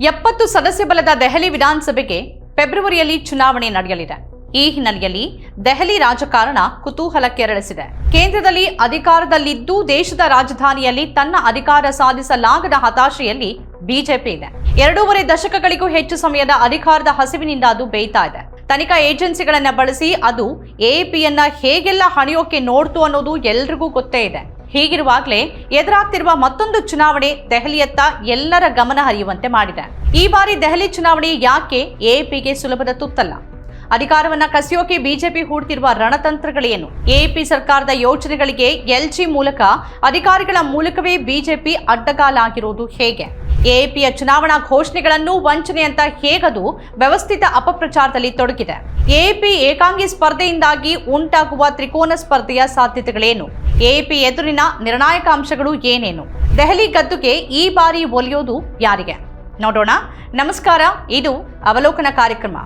ಎಪ್ಪತ್ತು ಸದಸ್ಯ ಬಲದ ದೆಹಲಿ ವಿಧಾನಸಭೆಗೆ ಫೆಬ್ರವರಿಯಲ್ಲಿ ಚುನಾವಣೆ ನಡೆಯಲಿದೆ. ಈ ಹಿನ್ನೆಲೆಯಲ್ಲಿ ದೆಹಲಿ ರಾಜಕಾರಣ ಕುತೂಹಲ ಕೆರಳಿಸಿದೆ ಕೇಂದ್ರದಲ್ಲಿ ಅಧಿಕಾರದಲ್ಲಿದ್ದು ದೇಶದ ರಾಜಧಾನಿಯಲ್ಲಿ ತನ್ನ ಅಧಿಕಾರ ಸಾಧಿಸಲಾಗದ ಹತಾಶೆಯಲ್ಲಿ ಬಿಜೆಪಿ ಇದೆ. ಎರಡೂವರೆ ದಶಕಗಳಿಗೂ ಹೆಚ್ಚು ಸಮಯದ ಅಧಿಕಾರದ ಹಸಿವಿನಿಂದ ಅದು ಬೇಯ್ತಾ ಇದೆ. ತನಿಖಾ ಏಜೆನ್ಸಿಗಳನ್ನ ಬಳಸಿ ಅದು ಎಪಿಯನ್ನ ಹೇಗೆಲ್ಲ ಹಣಿಯೋಕೆ ನೋಡ್ತು ಅನ್ನೋದು ಎಲ್ರಿಗೂ ಗೊತ್ತೇ ಇದೆ. ಹೀಗಿರುವಾಗಲೇ ಎದುರಾಗ್ತಿರುವ ಮತ್ತೊಂದು ಚುನಾವಣೆ ದೆಹಲಿಯತ್ತ ಎಲ್ಲರ ಗಮನ ಹರಿಯುವಂತೆ ಮಾಡಿದೆ. ಈ ಬಾರಿ ದೆಹಲಿ ಚುನಾವಣೆ ಯಾಕೆ ಎಪಿಗೆ ಸುಲಭದ ತುತ್ತಲ್ಲ? ಅಧಿಕಾರವನ್ನ ಕಸಿಯೋಕೆ ಬಿಜೆಪಿ ಹೂಡ್ತಿರುವ ರಣತಂತ್ರಗಳೇನು? ಎಪಿ ಸರ್ಕಾರದ ಯೋಜನೆಗಳಿಗೆ ಎಲ್ಜಿ ಮೂಲಕ ಅಧಿಕಾರಿಗಳ ಮೂಲಕವೇ ಬಿಜೆಪಿ ಅಡ್ಡಗಾಲಾಗಿರುವುದು ಹೇಗೆ? ಎಪಿಯ ಚುನಾವಣಾ ಘೋಷಣೆಗಳನ್ನು ವಂಚನೆ ಅಂತ ಹೇಗದು ವ್ಯವಸ್ಥಿತ ಅಪಪ್ರಚಾರದಲ್ಲಿ ತೊಡಗಿದೆ? ಎಪಿ ಏಕಾಂಗಿ ಸ್ಪರ್ಧೆಯಿಂದಾಗಿ ಉಂಟಾಗುವ ತ್ರಿಕೋನ ಸ್ಪರ್ಧೆಯ ಸಾಧ್ಯತೆಗಳೇನು? ಎಪಿ ಎದುರಿನ ನಿರ್ಣಾಯಕ ಅಂಶಗಳು ಏನೇನು? ದೆಹಲಿ ಗದ್ದುಗೆ ಈ ಬಾರಿ ಒಲಿಯೋದು ಯಾರಿಗೆ? ನೋಡೋಣ. ನಮಸ್ಕಾರ, ಇದು ಅವಲೋಕನ ಕಾರ್ಯಕ್ರಮ.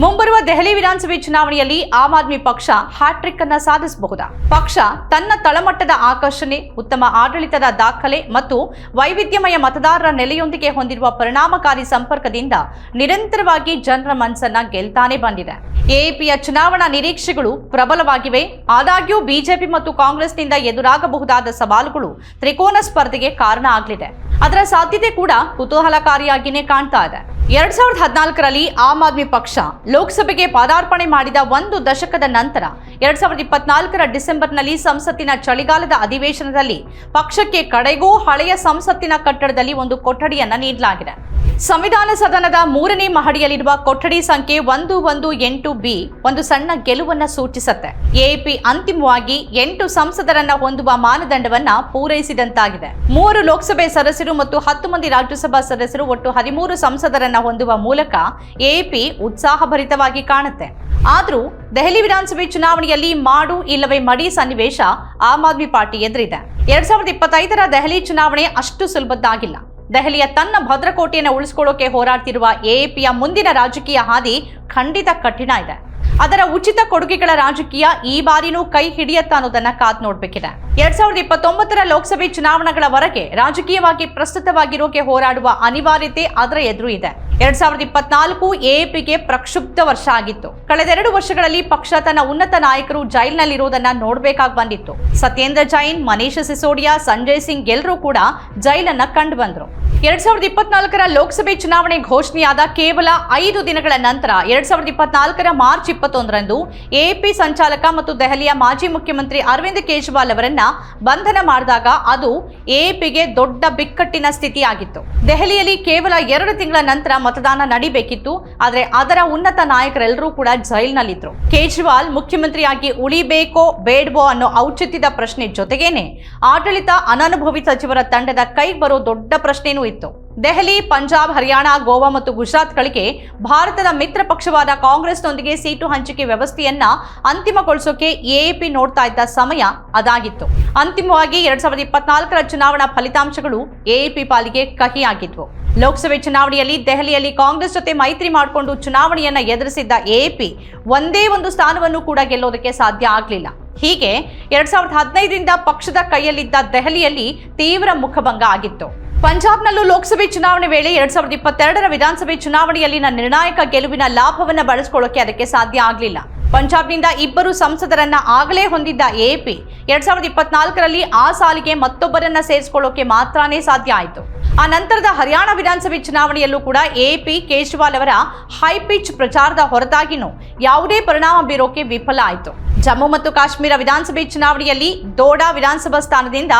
ಮುಂಬರುವ ದೆಹಲಿ ವಿಧಾನಸಭೆ ಚುನಾವಣೆಯಲ್ಲಿ ಆಮ್ ಆದ್ಮಿ ಪಕ್ಷ ಹ್ಯಾಟ್ರಿಕ್ ಅನ್ನ ಸಾಧಿಸಬಹುದಾ? ಪಕ್ಷ ತನ್ನ ತಳಮಟ್ಟದ ಆಕರ್ಷಣೆ, ಉತ್ತಮ ಆಡಳಿತದ ದಾಖಲೆ ಮತ್ತು ವೈವಿಧ್ಯಮಯ ಮತದಾರರ ನೆಲೆಯೊಂದಿಗೆ ಹೊಂದಿರುವ ಪರಿಣಾಮಕಾರಿ ಸಂಪರ್ಕದಿಂದ ನಿರಂತರವಾಗಿ ಜನರ ಮನಸ್ಸನ್ನ ಗೆಲ್ತಾನೆ ಬಂದಿದೆ. ಎಪಿಯ ಚುನಾವಣಾ ನಿರೀಕ್ಷೆಗಳು ಪ್ರಬಲವಾಗಿವೆ. ಆದಾಗ್ಯೂ ಬಿಜೆಪಿ ಮತ್ತು ಕಾಂಗ್ರೆಸ್ನಿಂದ ಎದುರಾಗಬಹುದಾದ ಸವಾಲುಗಳು ತ್ರಿಕೋನ ಸ್ಪರ್ಧೆಗೆ ಕಾರಣ ಆಗಲಿದೆ. ಅದರ ಸಾಧ್ಯತೆ ಕೂಡ ಕುತೂಹಲಕಾರಿಯಾಗಿಯೇ ಕಾಣ್ತಾ ಇದೆ. ಎರಡ್ ಸಾವಿರದ ಹದಿನಾಲ್ಕರಲ್ಲಿ ಆಮ್ ಆದ್ಮಿ ಪಕ್ಷ ಲೋಕಸಭೆಗೆ ಪದಾರ್ಪಣೆ ಮಾಡಿದ ಒಂದು ದಶಕದ ನಂತರ ಎರಡ್ ಸಾವಿರದ ಇಪ್ಪತ್ನಾಲ್ಕರ ಡಿಸೆಂಬರ್ನಲ್ಲಿ ಸಂಸತ್ತಿನ ಚಳಿಗಾಲದ ಅಧಿವೇಶನದಲ್ಲಿ ಪಕ್ಷಕ್ಕೆ ಕಡೆಗೂ ಹಳೆಯ ಸಂಸತ್ತಿನ ಕಟ್ಟಡದಲ್ಲಿ ಒಂದು ಕೊಠಡಿಯನ್ನ ನೀಡಲಾಗಿದೆ. ಸಂವಿಧಾನ ಸದನದ ಮೂರನೇ ಮಹಡಿಯಲ್ಲಿರುವ ಕೊಠಡಿ ಸಂಖ್ಯೆ ಒಂದು ಒಂದು ಎಂಟು ಬಿ ಒಂದು ಸಣ್ಣ ಗೆಲುವನ್ನ ಸೂಚಿಸುತ್ತೆ. ಎಪಿ ಅಂತಿಮವಾಗಿ ಎಂಟು ಸಂಸದರನ್ನ ಹೊಂದುವ ಮಾನದಂಡವನ್ನ ಪೂರೈಸಿದಂತಾಗಿದೆ. ಮೂರು ಲೋಕಸಭೆ ಸದಸ್ಯರು ಮತ್ತು ಹತ್ತು ಮಂದಿ ರಾಜ್ಯಸಭಾ ಸದಸ್ಯರು, ಒಟ್ಟು ಹದಿಮೂರು ಸಂಸದರನ್ನ ಹೊಂದುವ ಮೂಲಕ ಎಪಿ ಉತ್ಸಾಹಭರಿತವಾಗಿ ಕಾಣುತ್ತೆ. ಆದರೂ ದೆಹಲಿ ವಿಧಾನಸಭೆ ಚುನಾವಣೆಯಲ್ಲಿ ಮಾಡು ಇಲ್ಲವೇ ಮಡಿ ಸನ್ನಿವೇಶ ಆಮ್ ಆದ್ಮಿ ಪಾರ್ಟಿ ಎದುರಿದೆ. ಎರಡ್ ಸಾವಿರದ ಇಪ್ಪತ್ತೈದರ ದೆಹಲಿ ಚುನಾವಣೆ ಅಷ್ಟು ಸುಲಭದ್ದಾಗಿಲ್ಲ. ದೆಹಲಿಯ ತನ್ನ ಭದ್ರಕೋಟೆಯನ್ನು ಉಳಿಸಿಕೊಳ್ಳೋಕೆ ಹೋರಾಡ್ತಿರುವ ಎಎಪಿಯ ಮುಂದಿನ ರಾಜಕೀಯ ಹಾದಿ ಖಂಡಿತ ಕಠಿಣ ಇದೆ. ಅದರ ಉಚಿತ ಕೊಡುಗೆಗಳ ರಾಜಕೀಯ ಈ ಬಾರಿನೂ ಕೈ ಹಿಡಿಯತ್ತ ಅನ್ನೋದನ್ನ ಕಾದ್ ನೋಡ್ಬೇಕಿದೆ. ಎರಡ್ ಸಾವಿರದ ಇಪ್ಪತ್ತೊಂಬತ್ತರ ಲೋಕಸಭೆ ಚುನಾವಣೆಗಳವರೆಗೆ ರಾಜಕೀಯವಾಗಿ ಪ್ರಸ್ತುತವಾಗಿರೋಕೆ ಹೋರಾಡುವ ಅನಿವಾರ್ಯತೆ ಅದರ ಎದುರು ಇದೆ. ಎರಡ್ ಸಾವಿರದ ಇಪ್ಪತ್ನಾಲ್ಕು ಎಎಪಿಗೆ ಪ್ರಕ್ಷುಬ್ಧ ವರ್ಷ ಆಗಿತ್ತು. ಕಳೆದೆರಡು ವರ್ಷಗಳಲ್ಲಿ ಪಕ್ಷ ತನ್ನ ಉನ್ನತ ನಾಯಕರು ಜೈಲ್ನಲ್ಲಿರುವುದನ್ನ ನೋಡ್ಬೇಕಾಗಿ ಬಂದಿತ್ತು. ಸತ್ಯೇಂದ್ರ ಜೈನ್, ಮನೀಶ್ ಸಿಸೋಡಿಯಾ, ಸಂಜಯ್ ಸಿಂಗ್ ಎಲ್ಲರೂ ಕೂಡ ಜೈಲನ್ನ ಕಂಡು ಬಂದ್ರು. ಎರಡ್ ಸಾವಿರದ ಇಪ್ಪತ್ನಾಲ್ಕರ ಲೋಕಸಭೆ ಚುನಾವಣೆ ಘೋಷಣೆಯಾದ ಕೇವಲ ಐದು ದಿನಗಳ ನಂತರ ಎರಡ್ ಸಾವಿರದ ಇಪ್ಪತ್ನಾಲ್ಕರ ಮಾರ್ಚ್ ಇಪ್ಪತ್ತೊಂದರಂದು ಎಪಿ ಸಂಚಾಲಕ ಮತ್ತು ದೆಹಲಿಯ ಮಾಜಿ ಮುಖ್ಯಮಂತ್ರಿ ಅರವಿಂದ್ ಕೇಜ್ರಿವಾಲ್ ಅವರನ್ನ ಬಂಧನ ಮಾಡಿದಾಗ ಅದು ಎಪಿಗೆ ದೊಡ್ಡ ಬಿಕ್ಕಟ್ಟಿನ ಸ್ಥಿತಿಯಾಗಿತ್ತು. ದೆಹಲಿಯಲ್ಲಿ ಕೇವಲ ಎರಡು ತಿಂಗಳ ನಂತರ ಮತದಾನ ನಡಿಬೇಕಿತ್ತು, ಆದರೆ ಅದರ ಉನ್ನತ ನಾಯಕರೆಲ್ಲರೂ ಕೂಡ ಜೈಲ್ನಲ್ಲಿದ್ರು. ಕೇಜ್ರಿವಾಲ್ ಮುಖ್ಯಮಂತ್ರಿಯಾಗಿ ಉಳಿಬೇಕೋ ಬೇಡವೋ ಅನ್ನೋ ಔಚಿತ್ಯದ ಪ್ರಶ್ನೆ ಜೊತೆಗೇನೆ ಆಡಳಿತ ಅನನುಭವಿ ಸಚಿವರ ತಂಡದ ಕೈ ಬರೋ ದೊಡ್ಡ ಪ್ರಶ್ನೆನೂ ಇತ್ತು. ದೆಹಲಿ, ಪಂಜಾಬ್, ಹರಿಯಾಣ, ಗೋವಾ ಮತ್ತು ಗುಜರಾತ್ ಗಳಿಗೆ ಭಾರತದ ಮಿತ್ರ ಪಕ್ಷವಾದ ಕಾಂಗ್ರೆಸ್ನೊಂದಿಗೆ ಸೀಟು ಹಂಚಿಕೆ ವ್ಯವಸ್ಥೆಯನ್ನ ಅಂತಿಮಗೊಳಿಸೋಕೆ ಎಎಪಿ ನೋಡ್ತಾ ಇದ್ದ ಸಮಯ ಅದಾಗಿತ್ತು. ಅಂತಿಮವಾಗಿ ಎರಡ್ ಸಾವಿರದ ಇಪ್ಪತ್ನಾಲ್ಕರ ಚುನಾವಣಾ ಫಲಿತಾಂಶಗಳು ಎಎಪಿ ಪಾಲಿಗೆ ಕಹಿಯಾಗಿದ್ವು. ಲೋಕಸಭೆ ಚುನಾವಣೆಯಲ್ಲಿ ದೆಹಲಿಯಲ್ಲಿ ಕಾಂಗ್ರೆಸ್ ಜೊತೆ ಮೈತ್ರಿ ಮಾಡಿಕೊಂಡು ಚುನಾವಣೆಯನ್ನ ಎದುರಿಸಿದ್ದ ಎಎಪಿ ಒಂದೇ ಒಂದು ಸ್ಥಾನವನ್ನು ಕೂಡ ಗೆಲ್ಲೋದಕ್ಕೆ ಸಾಧ್ಯ ಆಗಲಿಲ್ಲ. ಹೀಗೆ ಎರಡ್ ಸಾವಿರದ ಹದಿನೈದರಿಂದ ಪಕ್ಷದ ಕೈಯಲ್ಲಿದ್ದ ದೆಹಲಿಯಲ್ಲಿ ತೀವ್ರ ಮುಖಭಂಗ ಆಗಿತ್ತು. ಪಂಜಾಬ್ನಲ್ಲೂ ಲೋಕಸಭೆ ಚುನಾವಣೆ ವೇಳೆ ಎರಡ್ ಸಾವಿರದ ಇಪ್ಪತ್ತೆರಡರ ವಿಧಾನಸಭೆ ಚುನಾವಣೆಯಲ್ಲಿನ ನಿರ್ಣಾಯಕ ಗೆಲುವಿನ ಲಾಭವನ್ನ ಬಳಸಿಕೊಳ್ಳೋಕೆ ಅದಕ್ಕೆ ಸಾಧ್ಯ ಆಗಲಿಲ್ಲ. ಪಂಜಾಬ್ನಿಂದ ಇಬ್ಬರು ಸಂಸದರನ್ನ ಆಗಲೇ ಹೊಂದಿದ್ದ ಎಪಿ ಎರಡ್ ಸಾವಿರದ ಇಪ್ಪತ್ನಾಲ್ಕರಲ್ಲಿ ಆ ಸಾಲಿಗೆ ಮತ್ತೊಬ್ಬರನ್ನ ಸೇರಿಸಿಕೊಳ್ಳೋಕೆ ಮಾತ್ರನೇ ಸಾಧ್ಯ ಆಯಿತು. ಆ ನಂತರದ ಹರಿಯಾಣ ವಿಧಾನಸಭೆ ಚುನಾವಣೆಯಲ್ಲೂ ಕೂಡ ಎಪಿ ಕೇಜ್ರಿವಾಲ್ ಅವರ ಹೈ ಪಿಚ್ ಪ್ರಚಾರದ ಹೊರತಾಗಿನೂ ಯಾವುದೇ ಪರಿಣಾಮ ಬೀರೋಕೆ ವಿಫಲ ಆಯಿತು. ಜಮ್ಮು ಮತ್ತು ಕಾಶ್ಮೀರ ವಿಧಾನಸಭೆ ಚುನಾವಣೆಯಲ್ಲಿ ದೋಡಾ ವಿಧಾನಸಭಾ ಸ್ಥಾನದಿಂದ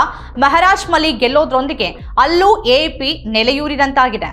ಮೆಹರಾಜ್ ಮಲಿ ಗೆಲ್ಲೋದ್ರೊಂದಿಗೆ ಅಲ್ಲೂ ಎಪಿ ನೆಲೆಯೂರಿದಂತಾಗಿದೆ.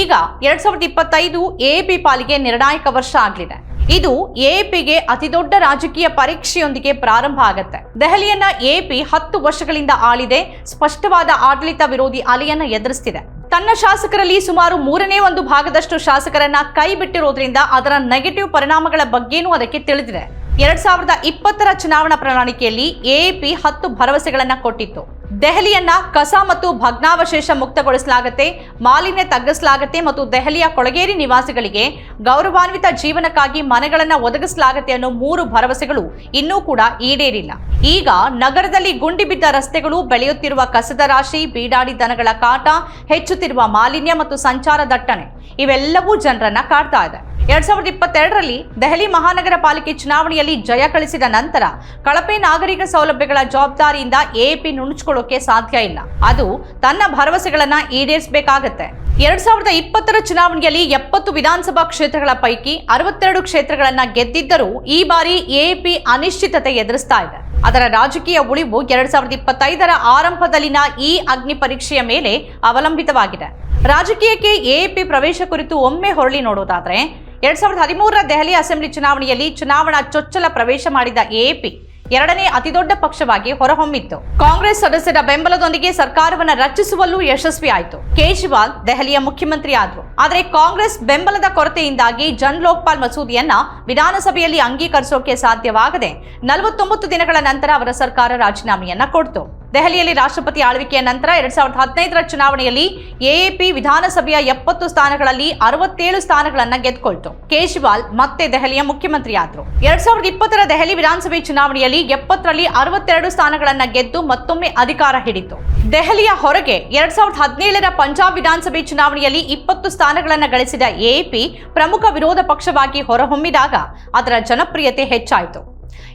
ಈಗ ಎರಡ್ ಸಾವಿರದ ಇಪ್ಪತ್ತೈದು ಎಪಿ ಪಾಲಿಗೆ ನಿರ್ಣಾಯಕ ವರ್ಷ ಆಗಲಿದೆ. ಇದು ಎಪಿಗೆ ಅತಿದೊಡ್ಡ ರಾಜಕೀಯ ಪರೀಕ್ಷೆಯೊಂದಿಗೆ ಪ್ರಾರಂಭ ಆಗುತ್ತೆ. ದೆಹಲಿಯನ್ನ ಎಪಿ ಹತ್ತು ವರ್ಷಗಳಿಂದ ಆಳಿದೆ, ಸ್ಪಷ್ಟವಾದ ಆಡಳಿತ ವಿರೋಧಿ ಅಲೆಯನ್ನ ಎದುರಿಸ್ತಿದೆ. ತನ್ನ ಶಾಸಕರಲ್ಲಿ ಸುಮಾರು ಮೂರನೇ ಒಂದು ಭಾಗದಷ್ಟು ಶಾಸಕರನ್ನ ಕೈ ಬಿಟ್ಟಿರೋದ್ರಿಂದ ಅದರ ನೆಗೆಟಿವ್ ಪರಿಣಾಮಗಳ ಬಗ್ಗೆನೂ ಅದಕ್ಕೆ ತಿಳಿದಿದೆ. ಎರಡ್ ಸಾವಿರದ ಇಪ್ಪತ್ತರ ಚುನಾವಣಾ ಪ್ರಣಾಳಿಕೆಯಲ್ಲಿ ಎಪಿ ಹತ್ತು ಭರವಸೆಗಳನ್ನ ಕೊಟ್ಟಿತ್ತು. ದೆಹಲಿಯನ್ನ ಕಸ ಮತ್ತು ಭಗ್ನಾವಶೇಷ ಮುಕ್ತಗೊಳಿಸಲಾಗುತ್ತೆ, ಮಾಲಿನ್ಯ ತಗ್ಗಿಸಲಾಗುತ್ತೆ ಮತ್ತು ದೆಹಲಿಯ ಕೊಳಗೇರಿ ನಿವಾಸಿಗಳಿಗೆ ಗೌರವಾನ್ವಿತ ಜೀವನಕ್ಕಾಗಿ ಮನೆಗಳನ್ನ ಒದಗಿಸಲಾಗುತ್ತೆ ಅನ್ನೋ ಮೂರು ಭರವಸೆಗಳು ಇನ್ನೂ ಕೂಡ ಈಡೇರಿಲ್ಲ. ಈಗ ನಗರದಲ್ಲಿ ಗುಂಡಿ ಬಿದ್ದ ರಸ್ತೆಗಳು ಬೆಳೆಯುತ್ತಿರುವ ಕಸದ ರಾಶಿ, ಬೀಡಾಡಿ ದನಗಳ ಕಾಟ, ಹೆಚ್ಚುತ್ತಿರುವ ಮಾಲಿನ್ಯ ಮತ್ತು ಸಂಚಾರ ದಟ್ಟಣೆ, ಇವೆಲ್ಲವೂ ಜನರನ್ನ ಕಾಡ್ತಾ ಇದೆ. ಎರಡ್ ಸಾವಿರದ ಇಪ್ಪತ್ತೆರಡರಲ್ಲಿ ದೆಹಲಿ ಮಹಾನಗರ ಪಾಲಿಕೆ ಚುನಾವಣೆಯಲ್ಲಿ ಜಯ ಗಳಿಸಿದ ನಂತರ ಕಳಪೆ ನಾಗರಿಕ ಸೌಲಭ್ಯಗಳ ಜವಾಬ್ದಾರಿಯಿಂದ ಎಪಿ ನುಣುಚಿಕೊಳ್ಳೋಕೆ ಸಾಧ್ಯ ಇಲ್ಲ. ಅದು ತನ್ನ ಭರವಸೆಗಳನ್ನ ಈಡೇರಿಸಬೇಕಾಗತ್ತೆ. ಎರಡ್ ಸಾವಿರದ ಇಪ್ಪತ್ತರ ಚುನಾವಣೆಯಲ್ಲಿ ಎಪ್ಪತ್ತು ವಿಧಾನಸಭಾ ಕ್ಷೇತ್ರಗಳ ಪೈಕಿ ಅರವತ್ತೆರಡು ಕ್ಷೇತ್ರಗಳನ್ನ ಗೆದ್ದಿದ್ದರೂ ಈ ಬಾರಿ ಎಪಿ ಅನಿಶ್ಚಿತತೆ ಎದುರಿಸ್ತಾ ಇದೆ. ಅದರ ರಾಜಕೀಯ ಉಳಿವು ಎರಡ್ ಸಾವಿರದ ಇಪ್ಪತ್ತೈದರ ಆರಂಭದಲ್ಲಿನ ಈ ಅಗ್ನಿ ಪರೀಕ್ಷೆಯ ಮೇಲೆ ಅವಲಂಬಿತವಾಗಿದೆ. ರಾಜಕೀಯಕ್ಕೆ ಎಪಿ ಪ್ರವೇಶ ಕುರಿತು ಒಮ್ಮೆ ಹೊರಳಿ ನೋಡೋದಾದ್ರೆ, ಎರಡ್ ಸಾವಿರದ ಹದಿಮೂರರ ದೆಹಲಿ ಅಸೆಂಬ್ಲಿ ಚುನಾವಣೆಯಲ್ಲಿ ಚುನಾವಣಾ ಚೊಚ್ಚಲ ಪ್ರವೇಶ ಮಾಡಿದ ಎಪಿ ಎರಡನೇ ಅತಿದೊಡ್ಡ ಪಕ್ಷವಾಗಿ ಹೊರಹೊಮ್ಮಿತ್ತು. ಕಾಂಗ್ರೆಸ್ ಸದಸ್ಯರ ಬೆಂಬಲದೊಂದಿಗೆ ಸರ್ಕಾರವನ್ನು ರಚಿಸುವಲ್ಲೂ ಯಶಸ್ವಿಯಾಯಿತು ಕೇಜ್ರಿವಾಲ್ ದೆಹಲಿಯ ಮುಖ್ಯಮಂತ್ರಿ ಆದರು ಆದರೆ ಕಾಂಗ್ರೆಸ್ ಬೆಂಬಲದ ಕೊರತೆಯಿಂದಾಗಿ ಜನ್ ಲೋಕ್ಪಾಲ್ ಮಸೂದೆಯನ್ನ ವಿಧಾನಸಭೆಯಲ್ಲಿ ಅಂಗೀಕರಿಸೋಕೆ ಸಾಧ್ಯವಾಗದೆ ನಲವತ್ತೊಂಬತ್ತು ದಿನಗಳ ನಂತರ ಅವರ ಸರ್ಕಾರ ರಾಜೀನಾಮೆಯನ್ನ ಕೊಡ್ತು. ದೆಹಲಿಯಲ್ಲಿ ರಾಷ್ಟ್ರಪತಿ ಆಳ್ವಿಕೆಯ ನಂತರ ಎರಡ್ ಸಾವಿರದ ಹದಿನೈದರ ಚುನಾವಣೆಯಲ್ಲಿ ಎಎಪಿ ವಿಧಾನಸಭೆಯ ಎಪ್ಪತ್ತು ಸ್ಥಾನಗಳಲ್ಲಿ ಅರವತ್ತೇಳು ಸ್ಥಾನಗಳನ್ನು ಗೆದ್ದುಕೊಳ್ತು ಕೇಜ್ರಿವಾಲ್ ಮತ್ತೆ ದೆಹಲಿಯ ಮುಖ್ಯಮಂತ್ರಿಯಾದರು. ಎರಡ್ ಸಾವಿರದ ಇಪ್ಪತ್ತರ ದೆಹಲಿ ವಿಧಾನಸಭೆ ಚುನಾವಣೆಯಲ್ಲಿ ಎಪ್ಪತ್ತರಲ್ಲಿ ಅರವತ್ತೆರಡು ಸ್ಥಾನಗಳನ್ನು ಗೆದ್ದು ಮತ್ತೊಮ್ಮೆ ಅಧಿಕಾರ ಹಿಡಿತು. ದೆಹಲಿಯ ಹೊರಗೆ ಎರಡ್ ಸಾವಿರದ ಹದಿನೇಳರ ಪಂಜಾಬ್ ವಿಧಾನಸಭೆ ಚುನಾವಣೆಯಲ್ಲಿ ಇಪ್ಪತ್ತು ಸ್ಥಾನಗಳನ್ನು ಗಳಿಸಿದ ಎಎಪಿ ಪ್ರಮುಖ ವಿರೋಧ ಪಕ್ಷವಾಗಿ ಹೊರಹೊಮ್ಮಿದಾಗ ಅದರ ಜನಪ್ರಿಯತೆ ಹೆಚ್ಚಾಯಿತು.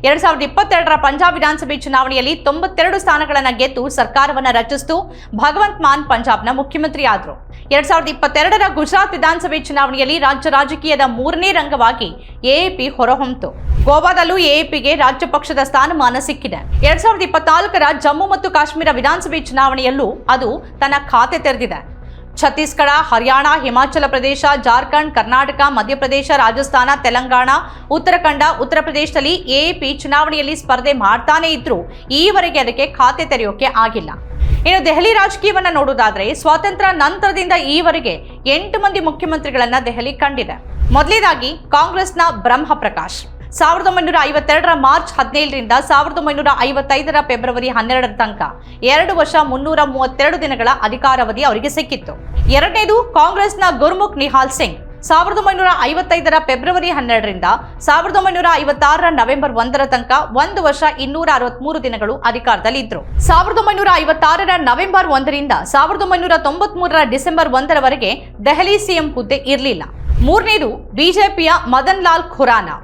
ಎರಡ್ ಸಾವಿರದ ಇಪ್ಪತ್ತೆರಡರ ಪಂಜಾಬ್ ವಿಧಾನಸಭೆ ಚುನಾವಣೆಯಲ್ಲಿ ತೊಂಬತ್ತೆರಡು ಸ್ಥಾನಗಳನ್ನು ಗೆದ್ದು ಸರ್ಕಾರವನ್ನು ರಚಿಸಿತು ಭಗವಂತ್ ಮಾನ್ ಪಂಜಾಬ್ನ ಮುಖ್ಯಮಂತ್ರಿ ಆದರು ಎರಡ್ ಸಾವಿರದ ಇಪ್ಪತ್ತೆರಡರ ಗುಜರಾತ್ ವಿಧಾನಸಭೆ ಚುನಾವಣೆಯಲ್ಲಿ ರಾಜ್ಯ ರಾಜಕೀಯದ ಮೂರನೇ ರಂಗವಾಗಿ ಎಎಪಿ ಹೊರಹೊಮ್ಮಿತು ಗೋವಾದಲ್ಲೂ ಎಎಪಿಗೆ ರಾಜ್ಯ ಪಕ್ಷದ ಸ್ಥಾನಮಾನ ಸಿಕ್ಕಿದೆ. ಎರಡ್ ಸಾವಿರದ ಇಪ್ಪತ್ನಾಲ್ಕರ ಜಮ್ಮು ಮತ್ತು ಕಾಶ್ಮೀರ ವಿಧಾನಸಭೆ ಚುನಾವಣೆಯಲ್ಲೂ ಅದು ತನ್ನ ಖಾತೆ ತೆರೆದಿದೆ. ಛತ್ತೀಸ್ಗಢ, ಹರಿಯಾಣ, ಹಿಮಾಚಲ ಪ್ರದೇಶ, ಜಾರ್ಖಂಡ್, ಕರ್ನಾಟಕ, ಮಧ್ಯಪ್ರದೇಶ, ರಾಜಸ್ಥಾನ, ತೆಲಂಗಾಣ, ಉತ್ತರಾಖಂಡ, ಉತ್ತರ ಪ್ರದೇಶದಲ್ಲಿ ಎಪಿ ಚುನಾವಣೆಯಲ್ಲಿ ಸ್ಪರ್ಧೆ ಮಾಡ್ತಾನೆ ಇದ್ರೂ. ಈವರೆಗೆ ಅದಕ್ಕೆ ಖಾತೆ ತೆರೆಯೋಕೆ ಆಗಿಲ್ಲ. ಇನ್ನು ದೆಹಲಿ ರಾಜಕೀಯವನ್ನು ನೋಡುವುದಾದರೆ ಸ್ವಾತಂತ್ರ್ಯ ನಂತರದಿಂದ ಈವರೆಗೆ ಎಂಟು ಮಂದಿ ಮುಖ್ಯಮಂತ್ರಿಗಳನ್ನ ದೆಹಲಿ ಕಂಡಿದೆ. ಮೊದಲನೇದಾಗಿ ಕಾಂಗ್ರೆಸ್ನ ಬ್ರಹ್ಮ ಪ್ರಕಾಶ್ ಸಾವಿರದ ಒಂಬೈನೂರ ಐವತ್ತೆರಡರ ಮಾರ್ಚ್ ಹದಿನೇಳರಿಂದ ಸಾವಿರದ ಒಂಬೈನೂರ ಐವತ್ತೈದರ ಫೆಬ್ರವರಿ ಹನ್ನೆರಡರ ತನಕ ಎರಡು ವರ್ಷ ಮುನ್ನೂರ ಮೂವತ್ತೆರಡು ದಿನಗಳ ಅಧಿಕಾರಾವಧಿ ಅವರಿಗೆ ಸಿಕ್ಕಿತ್ತು. ಎರಡನೇದು ಕಾಂಗ್ರೆಸ್ನ ಗುರ್ಮುಖ್ ನಿಹಾಲ್ ಸಿಂಗ್. ಸಾವಿರದ ಒಂಬೈನೂರ ಐವತ್ತೈದರ ಫೆಬ್ರವರಿ ಹನ್ನೆರಡರಿಂದ ಸಾವಿರದ ಒಂಬೈನೂರ ಐವತ್ತಾರರ ನವೆಂಬರ್ ಒಂದರ ತನಕ ಒಂದು ವರ್ಷ ಇನ್ನೂರ ಅರವತ್ಮೂರು ದಿನಗಳು ಅಧಿಕಾರದಲ್ಲಿ ಇದ್ರು ಸಾವಿರದ ಒಂಬೈನೂರ ಐವತ್ತಾರರ ನವೆಂಬರ್ ಒಂದರಿಂದ ಸಾವಿರದ ಒಂಬೈನೂರ ತೊಂಬತ್ಮೂರರ ಡಿಸೆಂಬರ್ ಒಂದರವರೆಗೆ ದೆಹಲಿ ಸಿಎಂ ಹುದ್ದೆ ಇರಲಿಲ್ಲ. ಮೂರನೇದು ಬಿಜೆಪಿಯ ಮದನ್ ಲಾಲ್ ಖುರಾನಾ.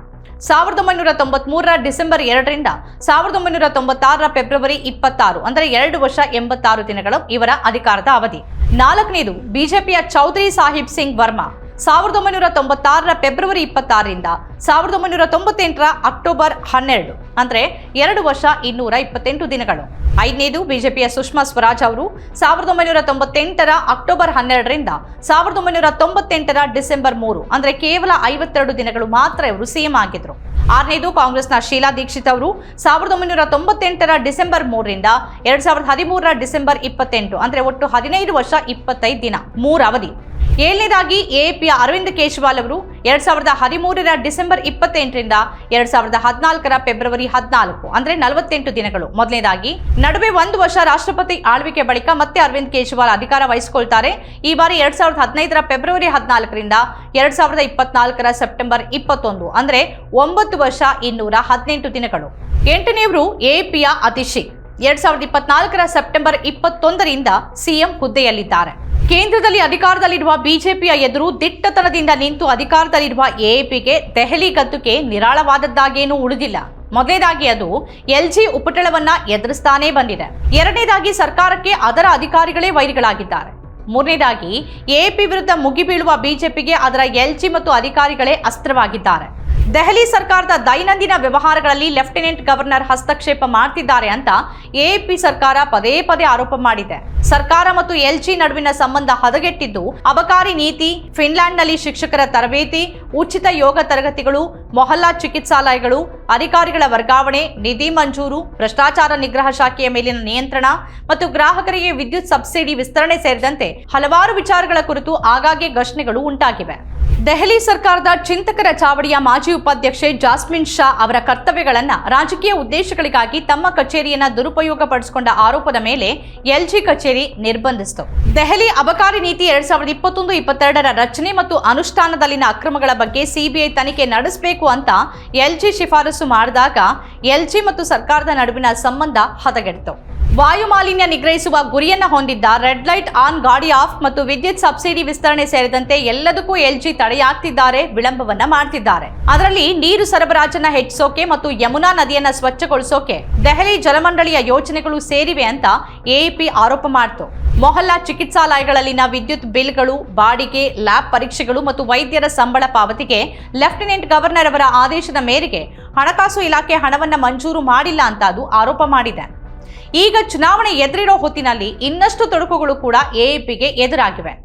ಸಾವಿರದ ಒಂಬೈನೂರ ತೊಂಬತ್ಮೂರರ ಡಿಸೆಂಬರ್ ಎರಡರಿಂದ ಸಾವಿರದ ಒಂಬೈನೂರ ತೊಂಬತ್ತಾರರ ಫೆಬ್ರವರಿ ಇಪ್ಪತ್ತಾರು, ಅಂದರೆ ಎರಡು ವರ್ಷ ಎಂಬತ್ತಾರು ದಿನಗಳು ಇವರ ಅಧಿಕಾರದ ಅವಧಿ. ನಾಲ್ಕನೇದು, ಬಿಜೆಪಿಯ ಚೌಧರಿ ಸಾಹಿಬ್ ಸಿಂಗ್ ವರ್ಮಾ. ಸಾವಿರದ ಒಂಬೈನೂರ ತೊಂಬತ್ತಾರರ ಫೆಬ್ರವರಿ ಇಪ್ಪತ್ತಾರರಿಂದ ಸಾವಿರದ ಒಂಬೈನೂರ ತೊಂಬತ್ತೆಂಟರ ಅಕ್ಟೋಬರ್ ಹನ್ನೆರಡು, ಅಂದರೆ ಎರಡು ವರ್ಷ ಇನ್ನೂರ ಇಪ್ಪತ್ತೆಂಟು ದಿನಗಳು. ಐದನೇದು ಬಿಜೆಪಿಯ ಸುಷ್ಮಾ ಸ್ವರಾಜ್ ಅವರು. ಸಾವಿರದ ಒಂಬೈನೂರ ತೊಂಬತ್ತೆಂಟರ ಅಕ್ಟೋಬರ್ ಹನ್ನೆರಡರಿಂದ ಸಾವಿರದ ಒಂಬೈನೂರ ತೊಂಬತ್ತೆಂಟರ ಡಿಸೆಂಬರ್ ಮೂರು, ಅಂದರೆ ಕೇವಲ ಐವತ್ತೆರಡು ದಿನಗಳು ಮಾತ್ರ ಇವರು ಸಿಎಂ ಆಗಿದ್ರು. ಆರನೇದು ಕಾಂಗ್ರೆಸ್ನ ಶೀಲಾ ದೀಕ್ಷಿತ್ ಅವರು. ಸಾವಿರದ ಒಂಬೈನೂರ ತೊಂಬತ್ತೆಂಟರ ಡಿಸೆಂಬರ್ ಮೂರರಿಂದ ಎರಡ್ ಸಾವಿರದ ಹದಿಮೂರರ ಡಿಸೆಂಬರ್ ಇಪ್ಪತ್ತೆಂಟು, ಅಂದರೆ ಒಟ್ಟು ಹದಿನೈದು ವರ್ಷ ಇಪ್ಪತ್ತೈದು ದಿನ ಮೂರು ಅವಧಿ ಏಳನೇದಾಗಿ ಎಪಿಯ ಅರವಿಂದ್ ಕೇಜ್ರಿವಾಲ್ ಅವರು ಎರಡ್ ಸಾವಿರದ ಹದಿಮೂರರ ಡಿಸೆಂಬರ್ ಇಪ್ಪತ್ತೆಂಟರಿಂದ ಎರಡ್ ಸಾವಿರದ ಹದಿನಾಲ್ಕರ ಫೆಬ್ರವರಿ ಹದಿನಾಲ್ಕು, ಅಂದ್ರೆ ನಲವತ್ತೆಂಟು ದಿನಗಳು. ಮೊದಲನೇದಾಗಿ, ನಡುವೆ ಒಂದು ವರ್ಷ ರಾಷ್ಟ್ರಪತಿ ಆಳ್ವಿಕೆ ಬಳಿಕ ಮತ್ತೆ ಅರವಿಂದ್ ಕೇಜ್ರಿವಾಲ್ ಅಧಿಕಾರ ವಹಿಸಿಕೊಳ್ತಾರೆ. ಈ ಬಾರಿ ಎರಡ್ ಸಾವಿರದ ಹದಿನೈದರ ಫೆಬ್ರವರಿ ಹದಿನಾಲ್ಕರಿಂದ ಎರಡ್ ಸಾವಿರದ ಇಪ್ಪತ್ನಾಲ್ಕರ ಸೆಪ್ಟೆಂಬರ್ ಇಪ್ಪತ್ತೊಂದು, ಅಂದ್ರೆ ಒಂಬತ್ತು ವರ್ಷ ಇನ್ನೂರ ಹದಿನೆಂಟು ದಿನಗಳು. ಎಂಟನೇವರು ಎಪಿಯ ಅತಿಶಿ ಎರಡ್ ಸಾವಿರದ ಇಪ್ಪತ್ನಾಲ್ಕರ ಸೆಪ್ಟೆಂಬರ್ ಇಪ್ಪತ್ತೊಂದರಿಂದ ಸಿಎಂ ಹುದ್ದೆಯಲ್ಲಿದ್ದಾರೆ. ಕೇಂದ್ರದಲ್ಲಿ ಅಧಿಕಾರದಲ್ಲಿರುವ ಬಿಜೆಪಿಯ ಎದುರು ದಿಟ್ಟತನದಿಂದ ನಿಂತು ಅಧಿಕಾರದಲ್ಲಿರುವ ಎಎಪಿಗೆ ದೆಹಲಿ ಗದ್ದುಗೆ ನಿರಾಳವಾದದ್ದಾಗೇನೂ ಉಳಿದಿಲ್ಲ. ಮೊದಲನೇದಾಗಿ ಅದು ಎಲ್ಜಿ ಉಪಟಳವನ್ನ ಎದುರಿಸ್ತಾನೇ ಬಂದಿದೆ. ಎರಡನೇದಾಗಿ ಸರ್ಕಾರಕ್ಕೆ ಅದರ ಅಧಿಕಾರಿಗಳೇ ವೈರಿಗಳಾಗಿದ್ದಾರೆ. ಮೂರನೇದಾಗಿ ಎಪಿ ವಿರುದ್ಧ ಮುಗಿಬೀಳುವ ಬಿಜೆಪಿಗೆ ಅದರ ಎಲ್ಜಿ ಮತ್ತು ಅಧಿಕಾರಿಗಳೇ ಅಸ್ತ್ರವಾಗಿದ್ದಾರೆ. ದೆಹಲಿ ಸರ್ಕಾರದ ದೈನಂದಿನ ವ್ಯವಹಾರಗಳಲ್ಲಿ ಲೆಫ್ಟಿನೆಂಟ್ ಗವರ್ನರ್ ಹಸ್ತಕ್ಷೇಪ ಮಾಡ್ತಿದ್ದಾರೆ ಅಂತ ಎಪಿ ಸರ್ಕಾರ ಪದೇ ಪದೇ ಆರೋಪ ಮಾಡಿದೆ. ಸರ್ಕಾರ ಮತ್ತು ಎಲ್ಜಿ ನಡುವಿನ ಸಂಬಂಧ ಹದಗೆಟ್ಟಿದ್ದು, ಅಬಕಾರಿ ನೀತಿ, ಫಿನ್ಲ್ಯಾಂಡ್ನಲ್ಲಿ ಶಿಕ್ಷಕರ ತರಬೇತಿ, ಉಚಿತ ಯೋಗ ತರಗತಿಗಳು, ಮೊಹಲ್ಲಾ ಚಿಕಿತ್ಸಾಲಯಗಳು, ಅಧಿಕಾರಿಗಳ ವರ್ಗಾವಣೆ, ನಿಧಿ ಮಂಜೂರು, ಭ್ರಷ್ಟಾಚಾರ ನಿಗ್ರಹ ಶಾಖೆಯ ಮೇಲಿನ ನಿಯಂತ್ರಣ ಮತ್ತು ಗ್ರಾಹಕರಿಗೆ ವಿದ್ಯುತ್ ಸಬ್ಸಿಡಿ ವಿಸ್ತರಣೆ ಸೇರಿದಂತೆ ಹಲವಾರು ವಿಚಾರಗಳ ಕುರಿತು ಆಗಾಗ್ಗೆ ಘರ್ಷಣೆಗಳು ಉಂಟಾಗಿವೆ. ದೆಹಲಿ ಸರ್ಕಾರದ ಚಿಂತಕರ ಚಾವಡಿಯ ಮಾಜಿ ಉಪಾಧ್ಯಕ್ಷೆ ಜಾಸ್ಮಿನ್ ಶಾ ಅವರ ಕರ್ತವ್ಯಗಳನ್ನು ರಾಜಕೀಯ ಉದ್ದೇಶಗಳಿಗಾಗಿ ತಮ್ಮ ಕಚೇರಿಯನ್ನು ದುರುಪಯೋಗ ಪಡಿಸಿಕೊಂಡ ಆರೋಪದ ಮೇಲೆ ಎಲ್ಜಿ ಕಚೇರಿ ನಿರ್ಬಂಧಿಸಿತು. ದೆಹಲಿ ಅಬಕಾರಿ ನೀತಿ ಎರಡ್ ಸಾವಿರದ ಇಪ್ಪತ್ತೊಂದು, ಇಪ್ಪತ್ತೆರಡರ ರಚನೆ ಮತ್ತು ಅನುಷ್ಠಾನದಲ್ಲಿನ ಅಕ್ರಮಗಳ ಬಗ್ಗೆ ಸಿಬಿಐ ತನಿಖೆ ನಡೆಸಬೇಕು ಅಂತ ಎಲ್ಜಿ ಶಿಫಾರಸು ಮಾಡಿದಾಗ ಎಲ್ಜಿ ಮತ್ತು ಸರ್ಕಾರದ ನಡುವಿನ ಸಂಬಂಧ ಹದಗೆಡಿತು. ವಾಯು ಮಾಲಿನ್ಯ ನಿಗ್ರಹಿಸುವ ಗುರಿಯನ್ನ ಹೊಂದಿದ್ದ ರೆಡ್ ಲೈಟ್ ಆನ್, ಗಾಡಿ ಆಫ್ ಮತ್ತು ವಿದ್ಯುತ್ ಸಬ್ಸಿಡಿ ವಿಸ್ತರಣೆ ಸೇರಿದಂತೆ ಎಲ್ಲದಕ್ಕೂ ಎಲ್ಜಿ ತಡೆಯಾಗ್ತಿದ್ದಾರೆ, ವಿಳಂಬವನ್ನ ಮಾಡ್ತಿದ್ದಾರೆ. ಅದರಲ್ಲಿ ನೀರು ಸರಬರಾಜನ್ನ ಹೆಚ್ಚಿಸೋಕೆ ಮತ್ತು ಯಮುನಾ ನದಿಯನ್ನ ಸ್ವಚ್ಛಗೊಳಿಸೋಕೆ ದೆಹಲಿ ಜಲಮಂಡಳಿಯ ಯೋಜನೆಗಳು ಸೇರಿವೆ ಅಂತ ಎಇಪಿ ಆರೋಪ ಮಾಡಿತು. ಮೊಹಲ್ಲಾ ಚಿಕಿತ್ಸಾಲಯಗಳಲ್ಲಿನ ವಿದ್ಯುತ್ ಬಿಲ್ಗಳು, ಬಾಡಿಗೆ, ಲ್ಯಾಬ್ ಪರೀಕ್ಷೆಗಳು ಮತ್ತು ವೈದ್ಯರ ಸಂಬಳ ಪಾವತಿಗೆ ಲೆಫ್ಟಿನೆಂಟ್ ಗವರ್ನರ್ ಅವರ ಆದೇಶದ ಮೇರೆಗೆ ಹಣಕಾಸು ಇಲಾಖೆ ಹಣವನ್ನ ಮಂಜೂರು ಮಾಡಿಲ್ಲ ಅಂತ ಅದು ಆರೋಪ ಮಾಡಿದೆ. ಈಗ ಚುನಾವಣೆ ಎದುರಿರೋ ಹೊತ್ತಿನಲ್ಲಿ ಇನ್ನಷ್ಟು ತೊಡಕುಗಳು ಕೂಡ ಎಎಪಿಗೆ ಎದುರಾಗಿವೆ.